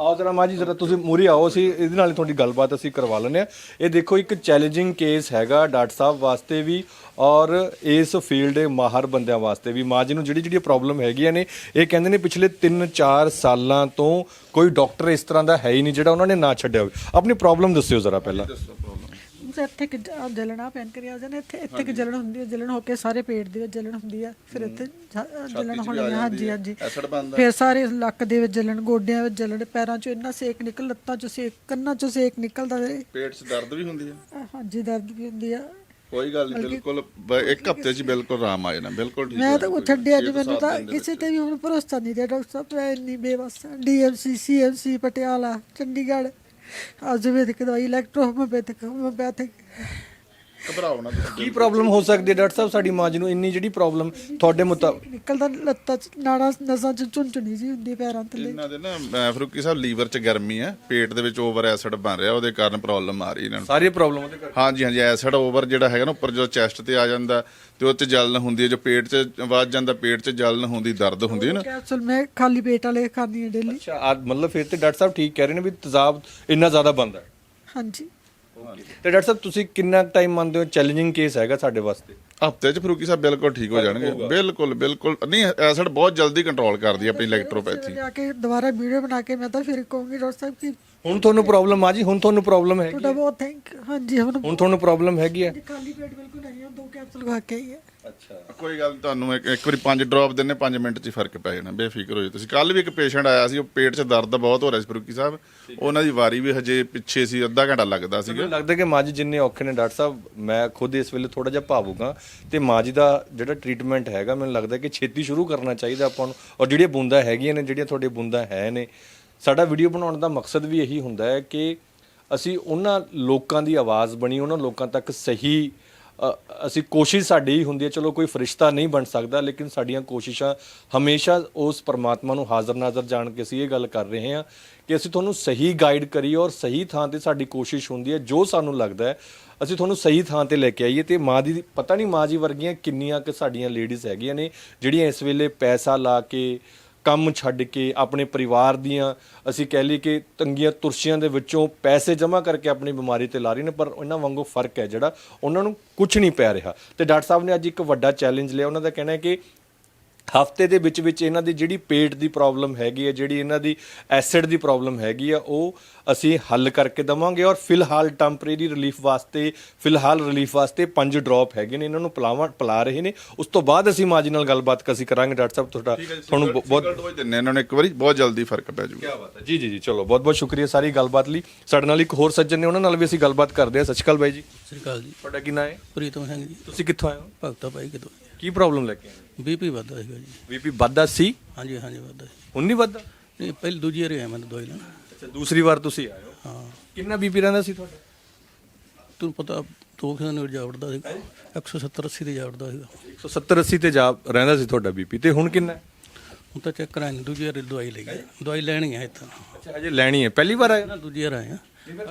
ਆਓ ਜਰਾ ਮਾਂ ਜੀ, ਜਰਾ ਤੁਸੀਂ ਮੂਰੀ ਆਓ, ਅਸੀਂ ਇਹਦੇ ਨਾਲ ਹੀ ਤੁਹਾਡੀ ਗੱਲਬਾਤ ਅਸੀਂ ਕਰਵਾ ਲੈਂਦੇ ਆ ਇਹ ਦੇਖੋ, ਇੱਕ ਚੈਲੰਜਿੰਗ ਕੇਸ ਹੈਗਾ ਡਾਕਟਰ ਸਾਹਿਬ ਵਾਸਤੇ ਵੀ ਔਰ ਇਸ ਫੀਲਡ ਦੇ ਮਾਹਰ ਬੰਦਿਆਂ ਵਾਸਤੇ ਵੀ। ਮਾਂ ਜੀ ਨੂੰ ਜਿਹੜੀ ਜਿਹੜੀ ਪ੍ਰੋਬਲਮ ਹੈਗੀਆਂ ਨੇ, ਇਹ ਕਹਿੰਦੇ ਨੇ ਪਿਛਲੇ 3-4 ਸਾਲਾਂ ਤੋਂ ਕੋਈ ਡਾਕਟਰ ਇਸ ਤਰ੍ਹਾਂ ਦਾ ਹੈ ਹੀ ਨਹੀਂ ਜਿਹੜਾ ਉਹਨਾਂ ਨੇ ਨਾ ਛੱਡਿਆ ਹੋਵੇ। ਆਪਣੀ ਪ੍ਰੋਬਲਮ ਦੱਸਿਓ ਜਰਾ ਪਹਿਲਾਂ। ਤੇ ਇੱਥੇ ਕਿ ਜਲਣਾ ਪੈਨਕ੍ਰੀਆਸ ਨੇ ਇੱਥੇ ਇੱਥੇ ਕਿ ਜਲਣ ਹੁੰਦੀ ਹੈ ਜਲਣ ਹੋ ਕੇ ਸਾਰੇ ਪੇਟ ਦੇ ਵਿੱਚ ਜਲਣ ਹੁੰਦੀ ਹੈ ਫਿਰ ਇੱਥੇ ਜ- ਜਲਣ ਹੋਣੀ ਹੈ ਹਾਂਜੀ ਹਾਂਜੀ। ਐਸਿਡ ਬਣਦਾ। ਫਿਰ ਸਾਰੇ ਲੱਕ ਦੇ ਵਿੱਚ ਜਲਣ ਗੋਡਿਆਂ ਵਿੱਚ ਜਲਣ ਪੈਰਾਂ 'ਚੋਂ ਇੰਨਾ ਸੇਕ ਨਿਕਲ ਲੱਤਾਂ 'ਚੋਂ ਸੇਕ ਕੰਨਾਂ 'ਚੋਂ ਸੇਕ ਨਿਕਲਦਾ ਹੈ ਪੇਟ 'ਚ ਦਰਦ ਵੀ ਹੁੰਦੀ ਹੈ ਹਾਂਜੀ ਦਰਦ ਵੀ ਹੁੰਦੀ ਆ। ਕੋਈ ਗੱਲ ਨਹੀਂ ਬਿਲਕੁਲ ਇੱਕ ਹਫ਼ਤੇ 'ਚ ਹੀ ਬਿਲਕੁਲ ਆਰਾਮ ਆ ਜਾਣਾ ਬਿਲਕੁਲ ਠੀਕ ਮੈਂ ਹੋ ਤਾਂ। ਉਹ ਛੱਡਿਆ ਤੋਂ ਮੈਨੂੰ ਤਾਂ ਦੇ ਕਿਸੇ। ਤੇ ਵੀ ਹੁਣ ਭਰੋਸਾ ਨਹੀਂ ਰਿਹਾ ਡਾਕਟਰ ਸਾਹਿਬ ਮੈਂ ਇੰਨੀ ਬੇਵਸ ਡੀਐਮਸੀ ਸੀਐਮਸੀ ਪਟਿਆਲਾ ਚੰਡੀਗੜ੍ਹ। ਆਯੁਰਵੈਦਿਕ ਦਵਾਈ ਇਲੈਕਟ੍ਰੋ ਹੋਮੋਪੈਥਿਕ ਹੋਮੋਪੈਥਿਕ ਘਬਰਾਓ ਨਾ ਤੁਸੀਂ ਕੀ ਪ੍ਰੋਬਲਮ ਹੋ ਸਕਦੀ ਹੈ? ਡਾਕਟਰ ਸਾਹਿਬ ਸਾਡੀ ਮਾਂ ਜੀ ਨੂੰ ਇੰਨੀ ਜਿਹੜੀ ਪ੍ਰੋਬਲਮ ਤੁਹਾਡੇ ਮੁਤਾਬਕ ਨਿਕਲਦਾ ਲੱਤਾਂ 'ਚ ਨਾੜਾਂ ਨਸਾਂ 'ਚ ਚੁੰਚੁਣੀ ਜੀ ਹੁੰਦੀ ਪੈਰਾਂ ਥੱਲੇ। ਇਹਨਾਂ ਦੇ ਨਾ ਅਹ ਫਰੂਕੀ ਸਾਹਿਬ ਲੀਵਰ 'ਚ ਗਰਮੀ ਹੈ। ਪੇਟ ਦੇ ਵਿੱਚ ਓਵਰ ਐਸਿਡ ਬਣ ਰਿਹਾ ਉਹਦੇ ਕਾਰਨ ਪ੍ਰੋਬਲਮ ਆ ਰਹੀ ਇਹਨਾਂ ਨੂੰ। ਸਾਰੀ ਪ੍ਰੋਬਲਮ ਉਹਦੇ ਕਰਕੇ ਹਾਂਜੀ ਹਾਂਜੀ ਐਸਿਡ ਓਵਰ ਜਿਹੜਾ ਹੈਗਾ ਨਾ ਉੱਪਰ ਜਦੋਂ ਚੈਸਟ ਤੇ ਆ ਜਾਂਦਾ ਤੇ ਉਹ 'ਚ ਜਲਨ ਹੁੰਦੀ ਹੈ। ਜੋ ਪੇਟ 'ਚ ਵੱਜ ਜਾਂਦਾ ਪੇਟ 'ਚ ਜਲਨ ਹੁੰਦੀ ਦਰਦ ਹੁੰਦੀ ਹੈ ਨਾ। ਕੈਪਸੂਲ ਮੈਂ ਖਾਲੀ ਪੇਟ ਵਾਲੇ ਖਾਂਦੀ ਹਾਂ ਡੇਲੀ ਅੱਛਾ ਆ ਮਤਲਬ ਫਿਰ ਤੇ ਡਾਕਟਰ ਸਾਹਿਬ ਠੀਕ ਕਹਿ ਰਹੇ ਨੇ ਵੀ ਤੇਜ਼ਾਬ ਇੰਨਾ ਜ਼ਿਆਦਾ ਬੰਦਾ ਹੈ। ਹਾਂਜੀ। ਤੇ ਡਾਕਟਰ ਸਾਹਿਬ ਤੁਸੀਂ ਕਿੰਨਾ ਟਾਈਮ ਮੰਨਦੇ ਹੋ ਚੈਲੰਜਿੰਗ ਕੇਸ ਹੈਗਾ ਸਾਡੇ ਵਾਸਤੇ? ਹਫ਼ਤੇ 'ਚ ਫਰੂਕੀ ਸਾਹਿਬ ਬਿਲਕੁਲ ਠੀਕ ਹੋ ਜਾਣਗੇ। ਬਿਲਕੁਲ ਬਿਲਕੁਲ। ਨਹੀਂ ਐਸਿਡ ਬਹੁਤ ਜਲਦੀ ਕੰਟਰੋਲ ਕਰਦੀ ਹੈ ਆਪਣੀ ਇਲੈਕਟ੍ਰੋਪੈਥੀ ਜਾ ਕੇ ਦੁਬਾਰਾ ਵੀਡੀਓ ਬਣਾ ਕੇ ਮੈਂ ਤਾਂ ਫਿਰ ਕਹੂੰਗੀ ਡਾਕਟਰ ਸਾਹਿਬ ਕਿ ਹੁਣ ਤੁਹਾਨੂੰ ਪ੍ਰੋਬਲਮ ਆ ਜੀ ਹੁਣ ਤੁਹਾਨੂੰ ਪ੍ਰੋਬਲਮ ਹੈਗੀ ਤੁਹਾਡਾ ਬਹੁਤ ਥੈਂਕ ਹਾਂਜੀ ਹੁਣ ਹੁਣ ਤੁਹਾਨੂੰ ਪ੍ਰੋਬਲਮ ਹੈਗੀ ਹੈ। ਖਾਲੀ ਪੇਟ ਬਿਲਕੁਲ ਨਹੀਂ ਹੈ ਦੋ ਕੈਪਸੂਲ ਖਾ ਕੇ ਆਈ ਹੈ। ਅੱਛਾ। ਕੋਈ ਗੱਲ ਨੀ, ਤੁਹਾਨੂੰ ਇੱਕ ਇੱਕ ਵਾਰੀ ਪੰਜ ਡ੍ਰੌਪ ਦਿੰਨੇ 5 ਮਿੰਟ 'ਚ ਹੀ ਫ਼ਰਕ ਪੈ ਜਾਣਾ ਬੇਫਿਕਰ ਹੋ ਜਾਓ ਤੁਸੀਂ। ਕੱਲ ਵੀ ਇੱਕ ਪੇਸ਼ੈਂਟ ਆਇਆ ਸੀ ਉਹ ਪੇਟ 'ਚ ਦਰਦ ਬਹੁਤ ਹੋ ਰਿਹਾ ਸੀ ਫਰੂਕੀ ਸਾਹਿਬ। ਉਹਨਾਂ ਦੀ ਵਾਰੀ ਵੀ ਹਜੇ ਪਿੱਛੇ ਸੀ ਅੱਧਾ ਘੰਟਾ ਲੱਗਦਾ ਸੀਗਾ। ਮੈਨੂੰ ਲੱਗਦਾ ਕਿ ਮਾਂ ਜੀ ਜਿੰਨੇ ਔਖੇ ਨੇ ਡਾਕਟਰ ਸਾਹਿਬ ਮੈਂ ਖੁਦ ਇਸ ਵੇਲੇ ਥੋੜਾ ਜਿਹਾ ਭਾਵੁਗਾ ਤੇ ਮਾਂ ਜੀ ਦਾ ਜਿਹੜਾ ਟ੍ਰੀਟਮੈਂਟ ਹੈਗਾ ਮੈਨੂੰ ਲੱਗਦਾ ਕਿ ਛੇਤੀ ਸ਼ੁਰੂ ਕਰਨਾ ਚਾਹੀਦਾ ਆਪਾਂ ਨੂੰ। ਔਰ ਜਿਹੜੀਆਂ ਬੂੰਦਾਂ ਹੈਗੀਆਂ ਨੇ ਜਿਹੜੀਆਂ ਤੁਹਾਡੇ ਬੂੰਦਾਂ ਹੈ ਨੇ ਸਾਡਾ ਵੀਡੀਓ ਬਣਾਉਣ ਦਾ ਮਕਸਦ ਵੀ ਇਹੀ ਹੁੰਦਾ ਹੈ ਕਿ ਅਸੀਂ ਉਹਨਾਂ ਲੋਕਾਂ ਦੀ ਆਵਾਜ਼ ਬਣੀ ਉਹਨਾਂ ਲੋਕਾਂ ਤੱਕ ਸਹੀ ਅਸੀਂ ਕੋਸ਼ਿਸ਼ ਸਾਡੀ ਹੀ ਹੁੰਦੀ ਹੈ, ਚਲੋ ਕੋਈ ਫਰਿਸ਼ਤਾ ਨਹੀਂ ਬਣ ਸਕਦਾ, ਲੇਕਿਨ ਸਾਡੀਆਂ ਕੋਸ਼ਿਸ਼ਾਂ ਹਮੇਸ਼ਾ ਉਸ ਪਰਮਾਤਮਾ ਨੂੰ ਹਾਜ਼ਰ ਨਾਜ਼ਰ ਜਾਣ ਕੇ ਅਸੀਂ ਇਹ ਗੱਲ ਕਰ ਰਹੇ ਹਾਂ ਕਿ ਅਸੀਂ ਤੁਹਾਨੂੰ ਸਹੀ ਗਾਈਡ ਕਰੀਏ ਔਰ ਸਹੀ ਥਾਂ ਤੇ ਸਾਡੀ ਕੋਸ਼ਿਸ਼ ਹੁੰਦੀ ਹੈ, ਜੋ ਸਾਨੂੰ ਲੱਗਦਾ ਹੈ, ਅਸੀਂ ਤੁਹਾਨੂੰ ਸਹੀ ਥਾਂ ਤੇ ਲੈ ਕੇ ਆਈਏ ਤੇ ਮਾਂ ਦੀ, ਪਤਾ ਨਹੀਂ ਮਾਂ ਜੀ ਵਰਗੀਆਂ ਕਿੰਨੀਆਂ ਕਿ ਸਾਡੀਆਂ ਲੇਡੀਜ਼ ਹੈਗੀਆਂ ਨੇ, ਜਿਹੜੀਆਂ ਇਸ ਵੇਲੇ ਪੈਸਾ ਲਾ ਕੇ ਕੰਮ ਛੱਡ ਕੇ ਆਪਣੇ ਪਰਿਵਾਰ ਦੀਆਂ, ਅਸੀਂ ਕਹਿ ਲਈ ਕਿ ਤੰਗੀਆਂ ਤੁਰਸ਼ੀਆਂ ਦੇ ਵਿੱਚੋਂ ਪੈਸੇ ਜਮ੍ਹਾਂ ਕਰਕੇ ਆਪਣੀ ਬਿਮਾਰੀ ਤੇ ਲਾ ਰਹੀ ਨੇ, ਪਰ ਉਹਨਾਂ ਵਾਂਗੂ ਫ਼ਰਕ ਹੈ ਜਿਹੜਾ ਉਹਨਾਂ ਨੂੰ ਕੁਝ ਨਹੀਂ ਪੈ ਰਿਹਾ। ਤੇ ਡਾਕਟਰ ਸਾਹਿਬ ਨੇ ਅੱਜ ਇੱਕ ਵੱਡਾ ਚੈਲੰਜ ਲਿਆ, ਉਹਨਾਂ ਦਾ ਕਹਿਣਾ ਹੈ ਕਿ ਹਫ਼ਤੇ ਦੇ ਵਿੱਚ ਵਿੱਚ ਇਹਨਾਂ ਦੀ ਜਿਹੜੀ ਪੇਟ ਦੀ ਪ੍ਰੋਬਲਮ ਹੈਗੀ ਹੈ ਜਿਹੜੀ ਇਹਨਾਂ ਦੀ ਐਸਿਡ ਦੀ ਪ੍ਰੋਬਲਮ ਹੈਗੀ ਆ ਉਹ ਅਸੀਂ ਹੱਲ ਕਰਕੇ ਦਵਾਂਗੇ ਔਰ ਫਿਲਹਾਲ ਟੈਂਪਰੇਰੀ ਰਿਲੀਫ ਵਾਸਤੇ ਫਿਲਹਾਲ ਰਿਲੀਫ ਵਾਸਤੇ ਪੰਜ ਡ੍ਰੌਪ ਹੈਗੇ ਨੇ ਇਹਨਾਂ ਨੂੰ ਪਿਲਾਵਾਂ ਪਿਲਾ ਰਹੇ ਨੇ। ਉਸ ਤੋਂ ਬਾਅਦ ਅਸੀਂ ਮਾਂ ਜੀ ਨਾਲ ਗੱਲਬਾਤ ਅਸੀਂ ਕਰਾਂਗੇ ਡਾਕਟਰ ਸਾਹਿਬ ਤੁਹਾਡਾ ਤੁਹਾਨੂੰ ਬਹੁਤ ਬਹੁਤ ਦਿੰਨੇ ਇਹਨਾਂ ਨੂੰ ਇੱਕ ਵਾਰੀ ਬਹੁਤ ਜਲਦੀ ਫ਼ਰਕ ਪੈ ਜਾਊਗਾ। ਬਾਤ ਹੈ। ਜੀ ਜੀ ਜੀ ਚਲੋ ਬਹੁਤ ਬਹੁਤ ਸ਼ੁਕਰੀਆ ਸਾਰੀ ਗੱਲਬਾਤ ਲਈ। ਸਾਡੇ ਨਾਲ ਇੱਕ ਹੋਰ ਸੱਜਣ ਨੇ ਉਹਨਾਂ ਨਾਲ ਵੀ ਅਸੀਂ ਗੱਲਬਾਤ ਕਰਦੇ ਹਾਂ। ਸਤਿ ਸ਼੍ਰੀ ਅਕਾਲ ਬਾਈ ਜੀ। ਸਤਿ ਸ਼੍ਰੀ ਅਕਾਲ ਜੀ। ਤੁਹਾਡਾ ਕੀ ਨਾਮ ਹੈ? ਪ੍ਰੀਤਮ ਸਿੰਘ ਜੀ। ਤੁਸੀਂ ਕਿੱਥੋਂ ਆਏ ਹੋ? ਭਗਤਾ ਭਾਈ ਕਿਤੋਂ। ਕੀ ਪ੍ਰੋਬਲਮ ਲੈ ਕੇ ਆਏ ਬੀਪੀ ਵੱਧਦਾ ਸੀਗਾ ਜੀ। ਬੀਪੀ ਵੱਧਦਾ ਸੀ? ਹਾਂਜੀ ਹਾਂਜੀ ਵੱਧਦਾ ਸੀ। ਹੁਣ ਨਹੀਂ ਵੱਧਦਾ? ਨਹੀਂ ਪਹਿਲੀ ਦੂਜੀ ਵਾਰੀ ਆਇਆ ਮੈਂ ਦਵਾਈ ਲੈਣ। ਅੱਛਾ ਦੂਸਰੀ ਵਾਰ ਤੁਸੀਂ ਆਏ ਹੋ? ਹਾਂ। ਕਿੰਨਾ ਬੀਪੀ ਰਹਿੰਦਾ ਸੀ ਤੁਹਾਡਾ? ਤੁਹਾਨੂੰ ਪਤਾ ਦੋ ਕਿਸਾਂ ਨੂੰ ਜਾਵੜਦਾ ਸੀ 170 80 ਤੇ ਜਾਵੜਦਾ ਸੀਗਾ। 170 80 ਤੇ ਜਾ ਰਹਿੰਦਾ ਸੀ ਤੁਹਾਡਾ ਬੀਪੀ। ਤੇ ਹੁਣ ਕਿੰਨਾ? ਹੈ? ਹੁਣ ਤਾਂ ਚੈੱਕ ਕਰਾਇਆ ਨਹੀਂ ਦੂਜੀ ਵਾਰੀ ਦਵਾਈ ਲਈ ਹੈ। ਦਵਾਈ ਲੈਣੀ ਹੈ ਇੱਥੋਂ। ਅੱਛਾ ਹਜੇ ਲੈਣੀ ਹੈ ਪਹਿਲੀ ਵਾਰ ਆਇਆ ਨਾ ਦੂਜੀ ਵਾਰ ਆਇਆ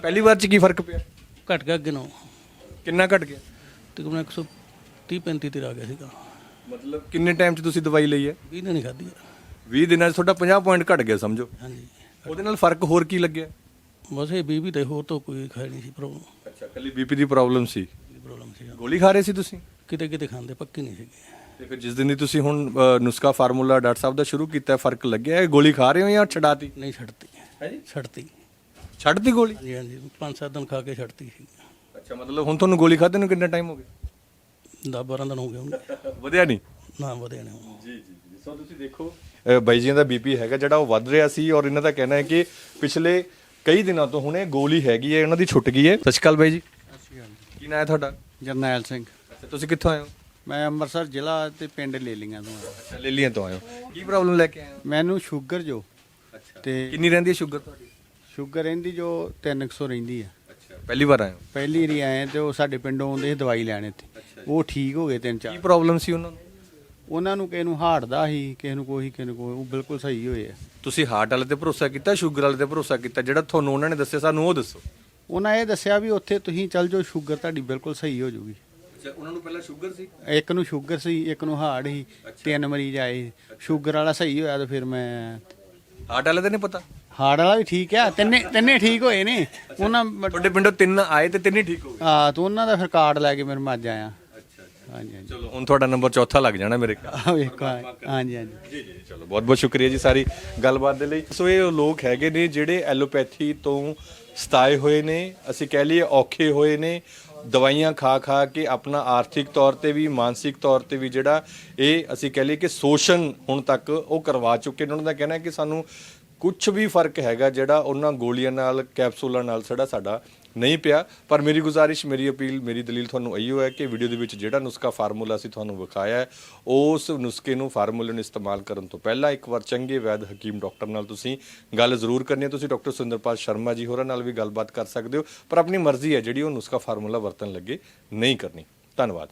ਪਹਿਲੀ ਵਾਰ ਚ ਕੀ ਫ਼ਰਕ ਪਿਆ? ਘਟ ਗਿਆ ਅੱਗੇ ਨੂੰ ਕਿੰਨਾ ਘਟ ਗਿਆ? ਤਕਰੀਬਨ 130 35 ਤੇ ਆ ਗਿਆ ਸੀਗਾ। ਮਤਲਬ ਕਿੰਨੇ ਟਾਈਮ ਚ ਤੁਸੀਂ ਦਵਾਈ ਲਈ ਹੈ? 20 ਨੇ ਨਹੀਂ ਖਾਧੀ 20 ਦਿਨਾਂ ਚ ਤੁਹਾਡਾ 50 ਪੁਆਇੰਟ ਘਟ ਗਿਆ ਸਮਝੋ। ਹਾਂਜੀ। ਉਹਦੇ ਨਾਲ ਫ਼ਰਕ ਹੋਰ ਕੀ ਲੱਗਿਆ? ਬਸ ਇਹ ਬੀਪੀ ਤੇ ਹੋਰ ਤਾਂ ਕੋਈ ਖਾਈ ਨਹੀਂ ਸੀ ਪ੍ਰੋਬਲਮ ਅੱਛਾ ਕੱਲੀ ਬੀਪੀ ਦੀ ਪ੍ਰੋਬਲਮ ਸੀ। ਪ੍ਰੋਬਲਮ ਸੀ ਗੋਲੀ ਖਾ ਰਹੇ ਸੀ ਤੁਸੀਂ? ਕਿਤੇ ਕਿਤੇ ਖਾਂਦੇ ਪੱਕੀ ਨਹੀਂ ਸੀਗੀ। ਤੇ ਫਿਰ ਜਿਸ ਦਿਨ ਦੀ ਤੁਸੀਂ ਹੁਣ ਅ, ਨੁਸਖਾ ਫਾਰਮੂਲਾ ਡਾਕਟਰ ਸਾਹਿਬ ਦਾ ਸ਼ੁਰੂ ਕੀਤਾ ਹੈ, ਫ਼ਰਕ ਲੱਗਿਆ ਹੈ ਗੋਲੀ ਖਾ ਰਹੇ ਹੋ ਜਾਂ ਛਡਾਤੀ? ਨਹੀਂ ਛੱਡਤੀ। ਹਾਂਜੀ? ਛੱਡਤੀ। ਛੱਡਤੀ ਗੋਲੀ? ਹਾਂਜੀ ਹਾਂਜੀ। ਪੰਜ ਸੱਤ ਦਿਨ ਖਾ ਕੇ ਛੱਡਤੀ ਸੀ। ਅੱਛਾ ਮਤਲਬ ਹੁਣ ਤੁਹਾਨੂੰ ਗੋਲੀ ਖਾਦੇ ਨੂੰ ਕਿੰਨਾ ਟਾਈਮ ਹੋ ਗਿਆ? 10 12 ਦਿਨ ਹੋ ਗਏ ਹੁਣ। ਵਧਿਆ ਨਹੀਂ? ਨਾ ਵਧੇ ਨੇ ਹੁਣ। ਜੀ ਜੀ ਜੀ ਸੋ ਤੁਸੀਂ ਦੇਖੋ। ਅ, ਬਾਈ ਜੀਆਂ ਦਾ ਬੀਪੀ ਹੈਗਾ ਜਿਹੜਾ ਉਹ ਵੱਧ ਰਿਹਾ ਸੀ ਔਰ ਇਹਨਾਂ ਦਾ ਕਹਿਣਾ ਹੈ ਕਿ ਪਿਛਲੇ ਕਈ ਦਿਨਾਂ ਤੋਂ ਹੁਣੇ ਗੋਲੀ ਹੈਗੀ ਹੈ ਇਹਨਾਂ ਦੀ ਛੁੱਟ ਗਈ ਹੈ। ਸਤਿ ਸ਼੍ਰੀ ਅਕਾਲ ਬਾਈ ਜੀ। ਕੀ ਨਾਂ ਹੈ ਤੁਹਾਡਾ? ਜਰਨੈਲ ਸਿੰਘ। ਅੱਛਾ ਤੁਸੀਂ ਕਿੱਥੋਂ ਆਏ ਹੋ? ਮੈਂ ਅੰਮ੍ਰਿਤਸਰ ਜ਼ਿਲ੍ਹਾ ਤੇ ਪਿੰਡ ਲੇਲੀਆਂ ਤੋਂ ਆਇਆ। ਅੱਛਾ ਲੇਲੀਆਂ ਤੋਂ ਆਏ ਹੋ। ਕੀ ਪ੍ਰੋਬਲਮ ਲੈ ਕੇ ਆਏ ਹੋ? ਮੈਨੂੰ ਸ਼ੂਗਰ ਜੋ। ਅੱਛਾ ਤੇ ਕਿੰਨੀ ਰਹਿੰਦੀ ਹੈ ਸ਼ੂਗਰ ਤੁਹਾਡੀ? ਸ਼ੂਗਰ ਰਹਿੰਦੀ ਜੋ 300 ਰਹਿੰਦੀ ਆ ਅੱਛਾ ਪਹਿਲੀ ਵਾਰ ਆਏ ਹੋ? ਪਹਿਲੀ ਵਾਰੀ ਆਏ ਤੇ ਉਹ ਸਾਡੇ ਪਿੰਡੋਂ ਆਉਂਦੇ ਸੀ ਦਵਾਈ ਲੈਣ ਇੱਥੇ। ਉਹ ਠੀਕ ਹੋ ਗਏ ਤਿੰਨ ਕੀ ਚਾਰ ਪ੍ਰੋਬਲਮ ਸੀ ਉਹਨਾਂ ਨੂੰ? ਉਹਨਾਂ ਨੂੰ ਕਿਸੇ ਨੂੰ ਹਾਰਟ ਦਾ ਸੀ ਕਿਸੇ ਨੂੰ ਕੋਈ ਕਿਸੇ ਨੂੰ ਕੋਈ ਉਹ ਬਿਲਕੁਲ ਸਹੀ ਹੋਏ ਆ। ਤੁਸੀਂ ਹਾਰਟ ਵਾਲੇ ਤੇ ਭਰੋਸਾ ਕੀਤਾ ਸ਼ੂਗਰ ਵਾਲੇ ਤੇ ਭਰੋਸਾ ਕੀਤਾ? ਜਿਹੜਾ ਤੁਹਾਨੂੰ ਉਹਨਾਂ ਨੇ ਦੱਸਿਆ ਸਾਨੂੰ ਉਹ ਦੱਸੋ। ਉਹਨਾਂ ਇਹ ਦੱਸਿਆ ਵੀ ਉੱਥੇ ਤੁਸੀਂ ਚੱਲ ਜਾਓ ਸ਼ੂਗਰ ਤੁਹਾਡੀ ਬਿਲਕੁਲ ਸਹੀ ਹੋ ਜਾਊਗੀ। ਅੱਛਾ ਉਹਨਾਂ ਨੂੰ ਪਹਿਲਾਂ ਸ਼ੂਗਰ ਸੀ? ਇੱਕ ਨੂੰ ਸ਼ੂਗਰ ਸੀ ਇੱਕ ਨੂੰ ਹਾਰਟ ਸੀ ਤਿੰਨ ਮਰੀਜ਼ ਆਏ ਸ਼ੂਗਰ ਵਾਲਾ ਸਹੀ ਹੋਇਆ ਤਾਂ ਫਿਰ ਮੈਂ ਹਾਰਟ ਵਾਲੇ ਤੇ ਨਹੀਂ ਪਤਾ? ਹਾਰਟ ਵਾਲਾ ਵੀ ਠੀਕ ਆ ਤਿੰਨੇ ਤਿੰਨੇ ਠੀਕ ਹੋਏ ਨੇ। ਉਹਨਾਂ ਤੁਹਾਡੇ ਪਿੰਡੋਂ ਤਿੰਨ ਆਏ ਤੇ ਤਿੰਨ ਠੀਕ ਹੋ ਗਏ? ਆ ਤਾਂ ਉਹਨਾਂ ਦਾ ਫਿਰ ਕਾਰਡ ਲੈ ਕੇ ਮੇਰੇ ਮੱਝ ਆਇਆ। ਹਾਂਜੀ ਹਾਂਜੀ। ਚਲੋ ਹੁਣ ਤੁਹਾਡਾ ਨੰਬਰ ਚੌਥਾ ਲੱਗ ਜਾਣਾ ਮੇਰੇ ਖਿਆਲ ਵੇਖੋ ਹਾਂਜੀ ਹਾਂਜੀ। ਜੀ ਜੀ ਚਲੋ ਬਹੁਤ ਬਹੁਤ ਸ਼ੁਕਰੀਆ ਜੀ ਸਾਰੀ ਗੱਲਬਾਤ ਦੇ ਲਈ। ਸੋ ਇਹ ਉਹ ਲੋਕ ਹੈਗੇ ਨੇ ਜਿਹੜੇ ਐਲੋਪੈਥੀ ਤੋਂ ਸਤਾਏ ਹੋਏ ਨੇ ਅਸੀਂ ਕਹਿ ਲਈਏ ਔਖੇ ਹੋਏ ਨੇ ਦਵਾਈਆਂ ਖਾ ਖਾ ਕੇ ਆਪਣਾ ਆਰਥਿਕ ਤੌਰ ਤੇ ਵੀ ਮਾਨਸਿਕ ਤੌਰ ਤੇ ਵੀ ਜਿਹੜਾ ਇਹ ਅਸੀਂ ਕਹਿ ਲਈਏ ਕਿ ਸ਼ੋਸ਼ਣ ਹੁਣ ਤੱਕ ਉਹ ਕਰਵਾ ਚੁੱਕੇ ਨੇ। ਉਹਨਾਂ ਦਾ ਕਹਿਣਾ ਹੈ ਕਿ ਸਾਨੂੰ ਕੁਝ ਵੀ ਫ਼ਰਕ ਹੈਗਾ ਜਿਹੜਾ ਉਹਨਾਂ ਗੋਲੀਆਂ ਨਾਲ ਕੈਪਸੂਲਾਂ ਨਾਲ ਸਾਡਾ ਸਾਡਾ ਨਹੀਂ ਪਿਆ, ਪਰ ਮੇਰੀ ਗੁਜ਼ਾਰਿਸ਼, ਮੇਰੀ ਅਪੀਲ, ਮੇਰੀ ਦਲੀਲ ਤੁਹਾਨੂੰ ਇਹੀ ਹੈ ਕਿ ਵੀਡੀਓ ਦੇ ਵਿੱਚ ਜਿਹੜਾ ਨੁਸਖਾ ਫਾਰਮੂਲਾ ਅਸੀਂ ਤੁਹਾਨੂੰ ਵਿਖਾਇਆ ਉਸ ਨੁਸਖੇ ਨੂੰ ਫਾਰਮੂਲੇ ਨੂੰ ਇਸਤੇਮਾਲ ਕਰਨ ਤੋਂ ਪਹਿਲਾਂ ਇੱਕ ਵਾਰ ਚੰਗੇ ਵੈਦ ਹਕੀਮ ਡਾਕਟਰ ਨਾਲ ਤੁਸੀਂ ਗੱਲ ਜ਼ਰੂਰ ਕਰਨੀ ਹੈ। ਤੁਸੀਂ ਡਾਕਟਰ ਸੁੰਦਰਪਾਲ ਸ਼ਰਮਾ ਜੀ ਹੋਰਾਂ ਨਾਲ ਵੀ ਗੱਲਬਾਤ ਕਰ ਸਕਦੇ ਹੋ, ਪਰ ਆਪਣੀ ਮਰਜ਼ੀ ਹੈ ਜਿਹੜੀ ਉਹ ਨੁਸਖਾ ਫਾਰਮੂਲਾ ਵਰਤਣ ਲੱਗੇ ਨਹੀਂ ਕਰਨੀ। ਧੰਨਵਾਦ।